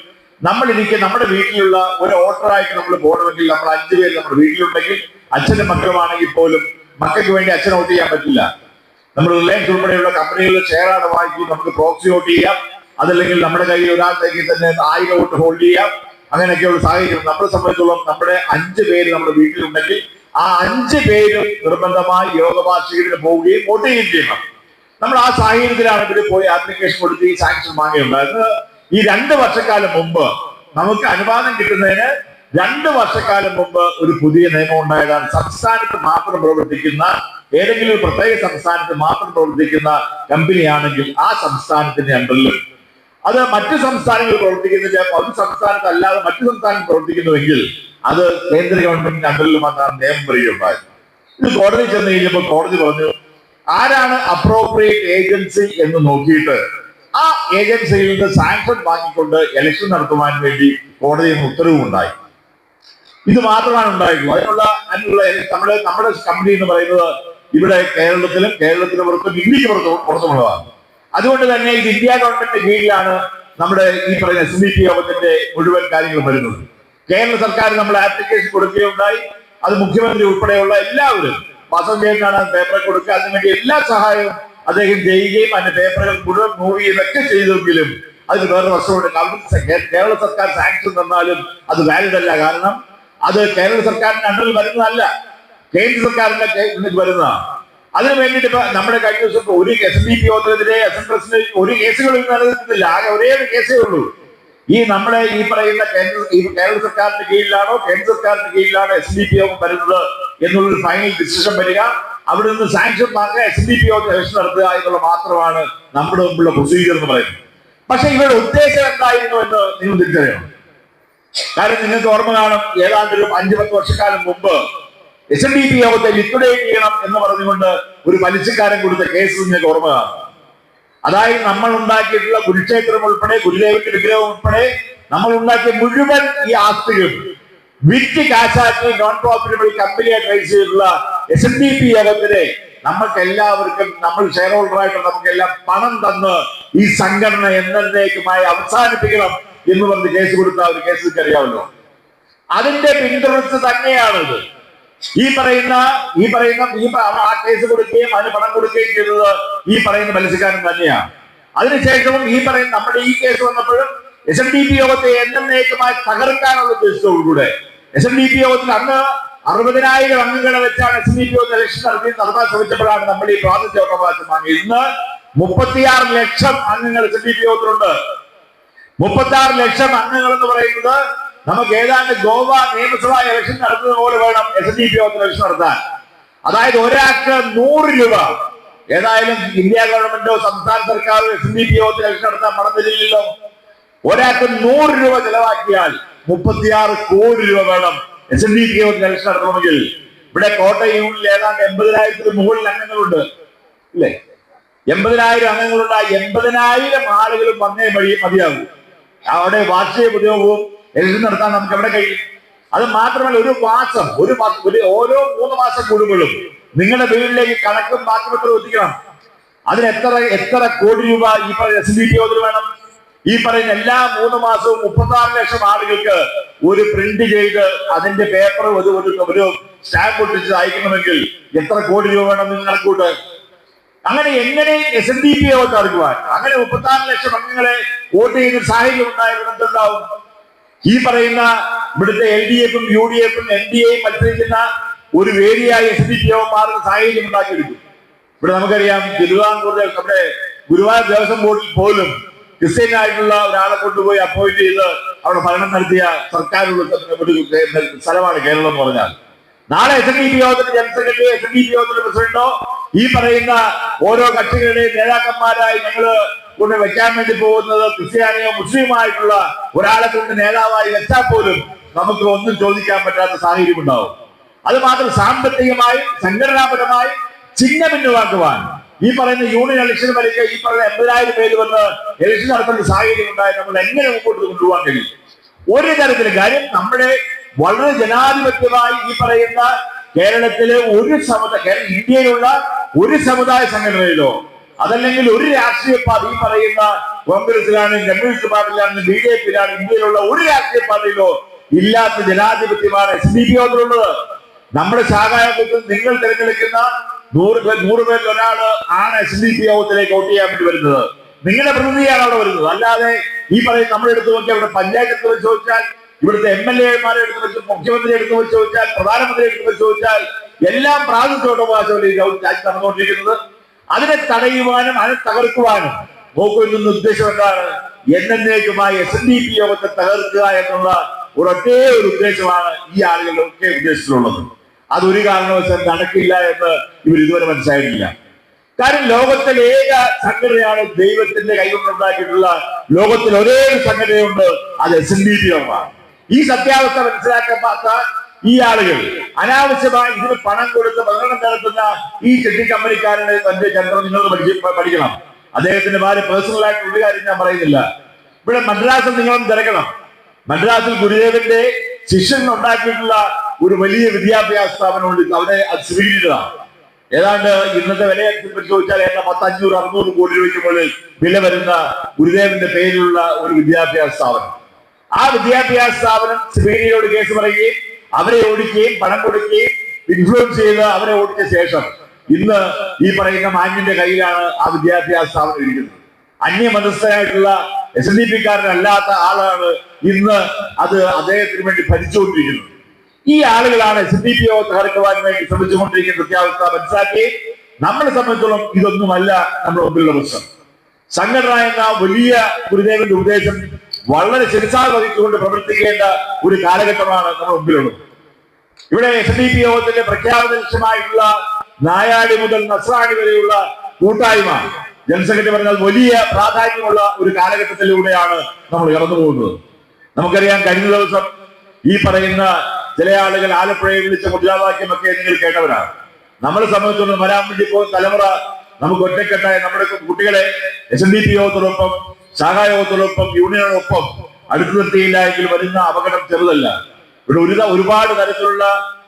S1: നമ്മൾ ഇരിക്കുന്ന നമ്മുടെ വീട്ടിലുള്ള ഒരു ഓട്ടറായിട്ട് നമ്മൾ പോകണമെങ്കിൽ നമ്മൾ അഞ്ചു പേര് നമ്മുടെ വീട്ടിലുണ്ടെങ്കിൽ അച്ഛനും മക്കളുമാണെങ്കിൽ പോലും മക്കൾക്ക് വേണ്ടി അച്ഛൻ വോട്ട് ചെയ്യാൻ പറ്റില്ല. നമ്മൾ റിലയൻസ് ഉൾപ്പെടെയുള്ള കമ്പനികളിൽ ഷെയറാണ് വാങ്ങിക്കും നമുക്ക് പ്രോക്സി വോട്ട് ചെയ്യാം. അതല്ലെങ്കിൽ നമ്മുടെ കയ്യിൽ ഒരാളത്തേക്ക് തന്നെ ആയിരം വോട്ട് ഹോൾഡ് ചെയ്യാം. അങ്ങനെയൊക്കെയുള്ള സാഹചര്യം. നമ്മളെ സംബന്ധിച്ചോളം നമ്മുടെ അഞ്ച് പേര് നമ്മുടെ വീട്ടിലുണ്ടെങ്കിൽ ആ അഞ്ച് പേരും നിർബന്ധമായി യോഗവാർഷികത്തിന് പോവുകയും വോട്ട് ചെയ്യുകയും ചെയ്യണം. നമ്മൾ ആ സാഹചര്യത്തിലാണ് ഇവർ പോയി ആപ്ലിക്കേഷൻ കൊടുത്ത് ഈ സാങ്ഷൻ വാങ്ങിയുണ്ടായിരുന്നത് ഈ രണ്ട് വർഷക്കാലം മുമ്പ് നമുക്ക് അനുവാദം കിട്ടുന്നതിന് രണ്ട് വർഷക്കാലം മുമ്പ് ഒരു പുതിയ നിയമം ഉണ്ടായതാണ്. സംസ്ഥാനത്ത് മാത്രം പ്രവർത്തിക്കുന്ന ഏതെങ്കിലും ഒരു പ്രത്യേക സംസ്ഥാനത്ത് മാത്രം പ്രവർത്തിക്കുന്ന കമ്പനിയാണെങ്കിൽ ആ സംസ്ഥാനത്തിന്റെ അണ്ടറിലും അത് മറ്റു സംസ്ഥാനങ്ങളിൽ പ്രവർത്തിക്കുന്നില്ല ഒരു സംസ്ഥാനത്ത് അല്ലാതെ മറ്റു സംസ്ഥാനത്ത് പ്രവർത്തിക്കുന്നുവെങ്കിൽ അത് കേന്ദ്ര ഗവൺമെന്റിന്റെ അണ്ടറിൽ വന്നാണ് നിയമം വരികയുണ്ടായത് ഇത് കോടതി ചെന്ന് കഴിഞ്ഞപ്പോൾ കോടതി പറഞ്ഞു ആരാണ് അപ്രോപ്രിയേറ്റ് ഏജൻസി എന്ന് നോക്കിയിട്ട് ആ ഏജൻസിയിൽ നിന്ന് സാങ്ഷൻ വാങ്ങിക്കൊണ്ട് ഇലക്ഷൻ നടത്തുവാൻ വേണ്ടി കോടതിയിൽ നിന്ന് ഉത്തരവും ഉണ്ടായി ഇത് മാത്രമാണ് ഉണ്ടായിട്ടുള്ളൂ അതിനുള്ള അതിനുള്ള നമ്മുടെ നമ്മുടെ കമ്പനി എന്ന് പറയുന്നത് ഇവിടെ കേരളത്തിലും കേരളത്തിന് പുറത്തും ഇന്ത്യയ്ക്ക് പുറത്തും പുറത്തുമുള്ളതാണ്. അതുകൊണ്ട് തന്നെ ഇത് ഇന്ത്യ ഗവൺമെന്റിന്റെ കീഴിലാണ് നമ്മുടെ ഈ പറയുന്ന എസ് ഡി പി യോഗത്തിന്റെ മുഴുവൻ കാര്യങ്ങളും വരുന്നത്. കേരള സർക്കാർ നമ്മൾ ആപ്ലിക്കേഷൻ കൊടുക്കുകയുണ്ടായി. അത് മുഖ്യമന്ത്രി ഉൾപ്പെടെയുള്ള എല്ലാവരും വാസം കേൾക്കാണ് പേപ്പർ കൊടുക്കുക. അതിനുവേണ്ടി എല്ലാ സഹായവും അദ്ദേഹം ചെയ്യുകയും അതിന്റെ പേപ്പറുകൾ മുഴുവൻ മൂവ് ചെയ്യുകയൊക്കെ ചെയ്തെങ്കിലും അതിന് വേറെ അവിടുത്തെ കേരള സർക്കാർ സാങ്ഷൻ തന്നാലും അത് വാലിഡ് അല്ല. കാരണം അത് കേരള സർക്കാരിന്റെ അണ്ടറിൽ വരുന്നതല്ല. കേന്ദ്ര സർക്കാരിന്റെ വരുന്നതാണ്. അതിന് വേണ്ടിയിട്ട് ഇപ്പൊ നമ്മുടെ കഴിഞ്ഞ ദിവസം ഒരു എസ് ഡി പി ഓത്തരത്തിലെ എസ് എൻ പ്രസിഡന്റ് ഒരു കേസുകളും നിലനിൽക്കുന്നില്ല. ആകെ ഒരേ ഒരു കേസേ ഉള്ളൂ. ഈ നമ്മുടെ ഈ പറയുന്ന കേന്ദ്ര ഈ കേരള സർക്കാരിന്റെ കീഴിലാണോ കേന്ദ്ര സർക്കാരിന്റെ കീഴിലാണോ എസ് ഡി പി യോഗം വരുന്നത് എന്നുള്ളൊരു ഫൈനൽ ഡിസിഷൻ വരിക. അവിടെ നിന്ന് സാങ്ഷൻ മാർഗം എസ് ഡി പി യോഗം ഇലക്ഷൻ നടത്തുക എന്നുള്ള മാത്രമാണ് നമ്മുടെ മുമ്പുള്ള പ്രൊസീജിയർ എന്ന് പറയുന്നത്. പക്ഷെ ഇവരുടെ ഉദ്ദേശം എന്തായിരുന്നു എന്ന് നിങ്ങൾ തിരിച്ചറിയണം. കാരണം നിങ്ങൾക്ക് ഓർമ്മ കാണും ഏതാണ്ട് ഒരു അഞ്ചു പത്ത് വർഷക്കാലം മുമ്പ് എസ് എൻ ഡി പി യോഗത്തെ ലിക്വിഡേറ്റ് ചെയ്യണം എന്ന് പറഞ്ഞുകൊണ്ട് ഒരു പലിശക്കാരൻ കൊടുത്ത കേസ് നിങ്ങൾക്ക് ഓർമ്മ അതായത് നമ്മൾ ഉണ്ടാക്കിയിട്ടുള്ള കുരുക്ഷേത്രം ഉൾപ്പെടെ ഗുരുദേവന്റെ വിഗ്രഹം ഉൾപ്പെടെ നമ്മൾ ഉണ്ടാക്കിയ മുഴുവൻ ഈ ആസ്തികളും വിറ്റ് കാശാക്കി നോൺ പ്രോഫിറ്റബിൾ കമ്പനിയെ രജിസ്റ്റർ ചെയ്തിട്ടുള്ള എസ് എൻ ഡി പി യോഗത്തിന് നമുക്ക് എല്ലാവർക്കും നമ്മൾ ഷെയർ ഹോൾഡറായിട്ട് നമുക്കെല്ലാം പണം തന്ന് ഈ സംഘടന എന്നേക്കുമായി അവസാനിപ്പിക്കണം എന്ന് പറഞ്ഞ് കേസ് കൊടുത്ത ഒരു കേസ് അറിയാമല്ലോ അതിന്റെ പിന്തുടർച്ച തന്നെയാണിത്. ഈ പറയുന്ന ഈ പറയുന്ന ഈ ആ കേസ് കൊടുക്കുകയും അതിന് പണം കൊടുക്കുകയും ചെയ്തത് ഈ പറയുന്ന പലിശക്കാരൻ തന്നെയാണ് അതിനുശേഷവും ഈ പറയുന്ന നമ്മുടെ ഈ കേസ് വന്നപ്പോഴും എസ് എം ഡി പി യോഗത്തെ എന്നേക്കുമായി തകർക്കാനുള്ള ഉദ്ദേശത്തോടുകൂടെ എസ് എം ഡി പി യോഗത്തിൽ അന്ന് അറുപതിനായിരം അംഗങ്ങളെ വെച്ചാണ് എസ് എം ഡി പി യോഗത്തിൽ ഇലക്ഷൻ നടത്തി നടത്താൻ ശ്രമിച്ചപ്പോഴാണ് നമ്മൾ ഈ പ്രാതിനിധ്യ അവകാശം വാങ്ങിയത്. ഇന്ന് മുപ്പത്തിയാറ് ലക്ഷം അംഗങ്ങൾ എസ് എം ഡി പി യോഗത്തിലുണ്ട്. മുപ്പത്തി ലക്ഷം അംഗങ്ങൾ എന്ന് പറയുന്നത് നമുക്ക് ഏതാണ്ട് ഗോവ നിയമസഭാ ഇലക്ഷൻ നടത്തുന്നത് പോലെ വേണം എസ് ഡി പി ഇലക്ഷൻ നടത്താൻ. അതായത് ഒരാൾക്ക് നൂറ് രൂപ. ഏതായാലും ഇന്ത്യ ഗവൺമെന്റോ സംസ്ഥാന സർക്കാരോ എസ് ഡി പി ഇലക്ഷൻ നടത്താൻ പണം തരില്ലല്ലോ ഒരാൾക്ക് നൂറ് രൂപ ചെലവാക്കിയാൽ മുപ്പത്തിയാറ് കോടി രൂപ വേണം എസ് ഡി പി ഇലക്ഷൻ നടത്തണമെങ്കിൽ. ഇവിടെ കോട്ടയം യൂണിയനിൽ ഏതാണ്ട് എൺപതിനായിരത്തിന് മുകളിൽ അംഗങ്ങളുണ്ട്. ഇല്ലേ? എൺപതിനായിരം അംഗങ്ങളുണ്ട് ആ എൺപതിനായിരം ആളുകളും വന്നേ വഴി മതിയാകും. അവിടെ വാർഷിക ഉപയോഗവും എഴുതി നടത്താൻ നമുക്ക് എവിടെ കഴിയും? അത് മാത്രമല്ല ഒരു മാസം ഒരു മാസം ഒരു ഓരോ മൂന്ന് മാസം കൂടുമ്പോഴും നിങ്ങളുടെ വീട്ടിലേക്ക് കണക്കും ബാക്കിപത്രവും എത്തിക്കണം അതിന് എത്ര എത്ര കോടി രൂപ ഈ പറയുന്ന എസ് ഡി പി വേണം? ഈ പറയുന്ന എല്ലാ മൂന്ന് മാസവും മുപ്പത്താറ് ലക്ഷം ആളുകൾക്ക് ഒരു പ്രിന്റ് ചെയ്ത് അതിന്റെ പേപ്പർ ഒരു ഒരു സ്റ്റാമ്പ് ഒട്ടിച്ച് അയക്കണമെങ്കിൽ എത്ര കോടി രൂപ വേണം നിങ്ങൾ കണക്കൂട്ട്? അങ്ങനെ എങ്ങനെ എസ് എൻ ഡി പി അടുക്കുവാൻ അങ്ങനെ മുപ്പത്താറ് ലക്ഷം അംഗങ്ങളെ വോട്ട് ചെയ്യുന്ന സാഹചര്യം ഉണ്ടായിരുന്നു എന്തുണ്ടാവും? ഈ പറയുന്ന ഇവിടുത്തെ എൽ ഡി എഫും യു ഡി എഫും എൻ ഡി എയും മത്സരിക്കുന്ന ഒരു വേദിയായി എസ് ഡി പി ഒ മാറുന്ന സാഹചര്യം ഉണ്ടാക്കിയെടുക്കും. ഇവിടെ നമുക്കറിയാം തിരുവിതാംകൂർ നമ്മുടെ ഗുരുവായൂർ ദേവസ്വം ബോർഡിൽ പോലും ക്രിസ്ത്യനായിട്ടുള്ള ഒരാളെ കൊണ്ടുപോയി അപ്പോയിന്റ് ചെയ്ത് അവിടെ ഭരണം നടത്തിയ സർക്കാരുള്ള സ്ഥലമാണ് കേരളം എന്ന് പറഞ്ഞാൽ. നാളെ എസ് എൻ ഡി പി യോഗത്തിന്റെ general secretary S N D P യോഗത്തിന്റെ പ്രസിഡന്റോ ഈ പറയുന്ന ഓരോ കക്ഷികളുടെയും നേതാക്കന്മാരായി ഞങ്ങൾ കൊണ്ട് വെക്കാൻ വേണ്ടി പോകുന്നത് ക്രിസ്ത്യാനിയോ മുസ്ലിമായിട്ടുള്ള ഒരാളെ കൊണ്ട് നേതാവായി വെച്ചാൽ പോലും നമുക്ക് ഒന്നും ചോദിക്കാൻ പറ്റാത്ത സാഹചര്യം ഉണ്ടാവും. അത് മാത്രം സാമ്പത്തികമായി സംഘടനാപരമായി ചിഹ്ന പിന്നുവാക്കുവാൻ ഈ പറയുന്ന യൂണിയൻ ഇലക്ഷൻ വരയ്ക്ക് ഈ പറയുന്ന എൺപതിനായിരം പേര് വന്ന് ഇലക്ഷൻ നടത്തുന്ന സാഹചര്യം ഉണ്ടായി നമ്മൾ എങ്ങനെ മുമ്പോട്ട് കൊണ്ടുപോകാൻ കഴിയും? ഒരു തരത്തിലും കാര്യം നമ്മുടെ വളരെ ജനാധിപത്യമായി ഈ പറയുന്ന കേരളത്തിലെ ഒരു സമുദായ ഇന്ത്യയിലുള്ള ഒരു സമുദായ സംഘടനയിലോ അതല്ലെങ്കിൽ ഒരു രാഷ്ട്രീയ പാർട്ടി പറയുന്ന കോൺഗ്രസിലാണ് കമ്മ്യൂണിസ്റ്റ് പാർട്ടിയിലാണ് ബി ജെ പിയിലാണ് ഇന്ത്യയിലുള്ള ഒരു രാഷ്ട്രീയ പാർട്ടിയിലോ ഇല്ലാത്ത ജനാധിപത്യമാണ് എസ് ഡി പി യോഗത്തിലുള്ളത് നമ്മുടെ ശാഖായോഗത്തിൽ നിങ്ങൾ തിരഞ്ഞെടുക്കുന്ന നൂറ് പേർ നൂറ് പേരിൽ ഒരാൾ ആണ് എസ് ഡി പി യോഗത്തിലേക്ക് വോട്ട് ചെയ്യാൻ വേണ്ടി വരുന്നത്. നിങ്ങളുടെ പ്രതിനിധിയാണ് അവിടെ വരുന്നത്. അല്ലാതെ ഈ പറയുന്ന നമ്മുടെ അടുത്ത് നോക്കി അവിടെ പഞ്ചായത്ത് എടുത്ത് വെച്ച് ചോദിച്ചാൽ ഇവിടുത്തെ എം എൽ എമാരെ എടുത്ത് വെച്ച് മുഖ്യമന്ത്രി എടുത്ത് വെച്ച് ചോദിച്ചാൽ പ്രധാനമന്ത്രി എടുത്ത് വെച്ച് ചോദിച്ചാൽ എല്ലാം പ്രാതിഥ്യോട്ടോ ഈ രാജ്യത്ത് നടന്നുകൊണ്ടിരിക്കുന്നത്. അതിനെ തടയുവാനും അതിനെ തകർക്കുവാനും. നോക്കുന്ന ഉദ്ദേശം എന്താണ്? എന്നേക്കുമായി എസ് എൻ ഡി പി യോഗത്തെ തകർക്കുക എന്നുള്ള ഒരൊറ്റേ ഒരു ഉദ്ദേശമാണ് ഈ ആളുകളൊക്കെ ഉദ്ദേശത്തിലുള്ളത്. അതൊരു കാരണവശാൽ നടക്കില്ല എന്ന് ഇവർ ഇതുവരെ മനസ്സിലായിട്ടില്ല. കാരണം ലോകത്തിലെ ഏക സംഘടനയാണ് ദൈവത്തിന്റെ കൈകൊണ്ടുണ്ടാക്കിയിട്ടുള്ള ലോകത്തിൽ ഒരേ ഒരു സംഘടനയുണ്ട് അത് എസ് എൻ ഡി പി യോഗമാണ്. ഈ സത്യാവസ്ഥ മനസ്സിലാക്കാൻ മനസ്സിലാക്കാത്ത ഈ ആളുകൾ അനാവശ്യമായി ഇതിന് പണം കൊടുത്ത് പ്രകടനം നടത്തുന്ന ഈ ചെട്ടി കമ്പനിക്കാരനെ തന്റെ ചരിത്രം നിങ്ങൾ പഠിക്കണം. അദ്ദേഹത്തിന്റെ ഭാര്യ പേഴ്സണൽ ആയിട്ട് ഒരു കാര്യം ഞാൻ പറയുന്നില്ല. ഇവിടെ മദ്രാസിൽ നിങ്ങളും തിരക്കണം. മദ്രാസിൽ ഗുരുദേവന്റെ ശിഷ്യൻ ഉണ്ടാക്കിയിട്ടുള്ള ഒരു വലിയ വിദ്യാഭ്യാസ സ്ഥാപനമുണ്ട്. അവിടെ അത് സ്വീകരിച്ചതാണ്. ഏതാണ്ട് ഇന്നത്തെ വില പരിശോധിച്ചാൽ ഏതാണ്ട് പത്ത് അഞ്ഞൂറ് അറുന്നൂറ് കോടി രൂപയ്ക്ക് മുകളിൽ വില വരുന്ന ഗുരുദേവന്റെ പേരിലുള്ള ഒരു വിദ്യാഭ്യാസ സ്ഥാപനം. ആ വിദ്യാഭ്യാസ സ്ഥാപനം സിബിഐയോട് കേസ് പറയുകയും അവരെ ഓടിക്കുകയും പണം കൊടുക്കുകയും ഇൻഫ്ലുവൻസ് ചെയ്ത് അവരെ ഓടിച്ച ശേഷം ഇന്ന് ഈ പറയുന്ന മാന്യന്റെ കയ്യിലാണ് ആ വിദ്യാഭ്യാസ സ്ഥാപനം ഇരിക്കുന്നത്. അന്യമതസ്ഥനായിട്ടുള്ള എസ് എൻ ഡി പി കാരനല്ലാത്ത ആളാണ് ഇന്ന് അത് അദ്ദേഹത്തിന് വേണ്ടി ഭരിച്ചുകൊണ്ടിരിക്കുന്നത്. ഈ ആളുകളാണ് എസ് എൻ ഡി പി ഒ തകർക്കുവാൻ വേണ്ടി ശ്രമിച്ചുകൊണ്ടിരിക്കുന്ന കൃത്യാവസ്ഥ മനസ്സിലാക്കി നമ്മളെ സംബന്ധിച്ചോളം ഇതൊന്നുമല്ല നമ്മുടെ മുമ്പിലുള്ള പ്രശ്നം. സംഘടന എന്ന വലിയ ഗുരുദേവന്റെ ഉപദേശം വളരെ ചികിത്സാ വഹിച്ചുകൊണ്ട് പ്രവർത്തിക്കേണ്ട ഒരു കാലഘട്ടമാണ് നമ്മൾ മുമ്പിലുള്ളത്. ഇവിടെ എസ് ഡി പി യോഗത്തിന്റെ പ്രഖ്യാപന ലക്ഷ്യമായിട്ടുള്ള നായാടി മുതൽ നസ്രാണി വരെയുള്ള കൂട്ടായ്മ ജനറൽ പറഞ്ഞാൽ വലിയ പ്രാധാന്യമുള്ള ഒരു കാലഘട്ടത്തിലൂടെയാണ് നമ്മൾ കടന്നു പോകുന്നത്. നമുക്കറിയാം കഴിഞ്ഞ ദിവസം ഈ പറയുന്ന ചില ആളുകൾ ആലപ്പുഴയെ വിളിച്ച മുദ്രാവാക്യമൊക്കെ നിങ്ങൾ കേട്ടവരാണ്. നമ്മളെ സംബന്ധിച്ചിടത്തോളം വരാൻ വേണ്ടി പോകുന്ന തലമുറ നമുക്ക് ഒറ്റക്കെട്ടായ നമ്മുടെ കുട്ടികളെ എസ് എൻ ഡി പി യോഗത്തോടൊപ്പം ശാഖായോഗത്തോടൊപ്പം യൂണിയനോടൊപ്പം അടുത്തു നിർത്തിയില്ല എങ്കിൽ വരുന്ന അപകടം ചെറുതല്ല. ഇവിടെ ഒരു ഒരുപാട് തരത്തിലുള്ള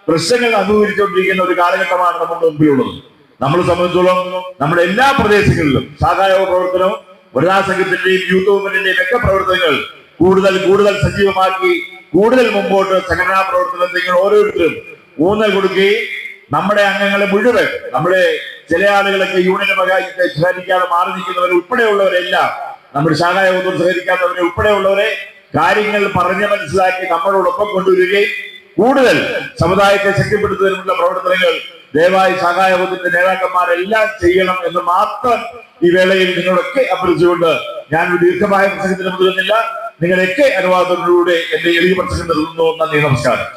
S1: പ്രശ്നങ്ങൾ അഭിമുഖീകരിച്ചുകൊണ്ടിരിക്കുന്ന ഒരു കാലഘട്ടമാണ് നമ്മുടെ മുമ്പിലുള്ളത്. നമ്മളെ സംബന്ധിച്ചോളം നമ്മുടെ എല്ലാ പ്രദേശങ്ങളിലും സഹായോഗ പ്രവർത്തനവും വനിതാ സംഘത്തിന്റെയും യൂത്ത് മൂവ്മെന്റിന്റെയും ഒക്കെ പ്രവർത്തനങ്ങൾ കൂടുതൽ കൂടുതൽ സജീവമാക്കി കൂടുതൽ മുമ്പോട്ട് സംഘടനാ പ്രവർത്തനം ഓരോരുത്തരും ഊന്നൽ കൊടുക്കുകയും നമ്മുടെ അംഗങ്ങളെ മുഴുവൻ നമ്മുടെ ചില ആളുകളൊക്കെ യൂണിയൻ സഹകരിക്കാതെ മാറി നിൽക്കുന്നവരെ ഉൾപ്പെടെയുള്ളവരെല്ലാം നമ്മുടെ ശാഖായോഗത്തോട് സഹകരിക്കാത്തവരെ ഉൾപ്പെടെയുള്ളവരെ കാര്യങ്ങൾ പറഞ്ഞ് മനസ്സിലാക്കി നമ്മളോടൊപ്പം കൊണ്ടുവരികയും കൂടുതൽ സമുദായത്തെ ശക്തിപ്പെടുത്തുന്നതിനുള്ള പ്രവർത്തനങ്ങൾ ദയവായി ശാഖായോഗത്തിന്റെ നേതാക്കന്മാരെല്ലാം ചെയ്യണം എന്ന് മാത്രം ഈ വേളയിൽ നിങ്ങളൊക്കെ അഭ്യർത്ഥിച്ചുകൊണ്ട് ഞാൻ ദീർഘമായ പ്രസംഗത്തിന് മുതിരുന്നില്ല നിങ്ങളൊക്കെ അനുവാദത്തിലൂടെ എന്റെ എളിയ പ്രസംഗം നൽകുന്നു നന്ദി നമസ്കാരം.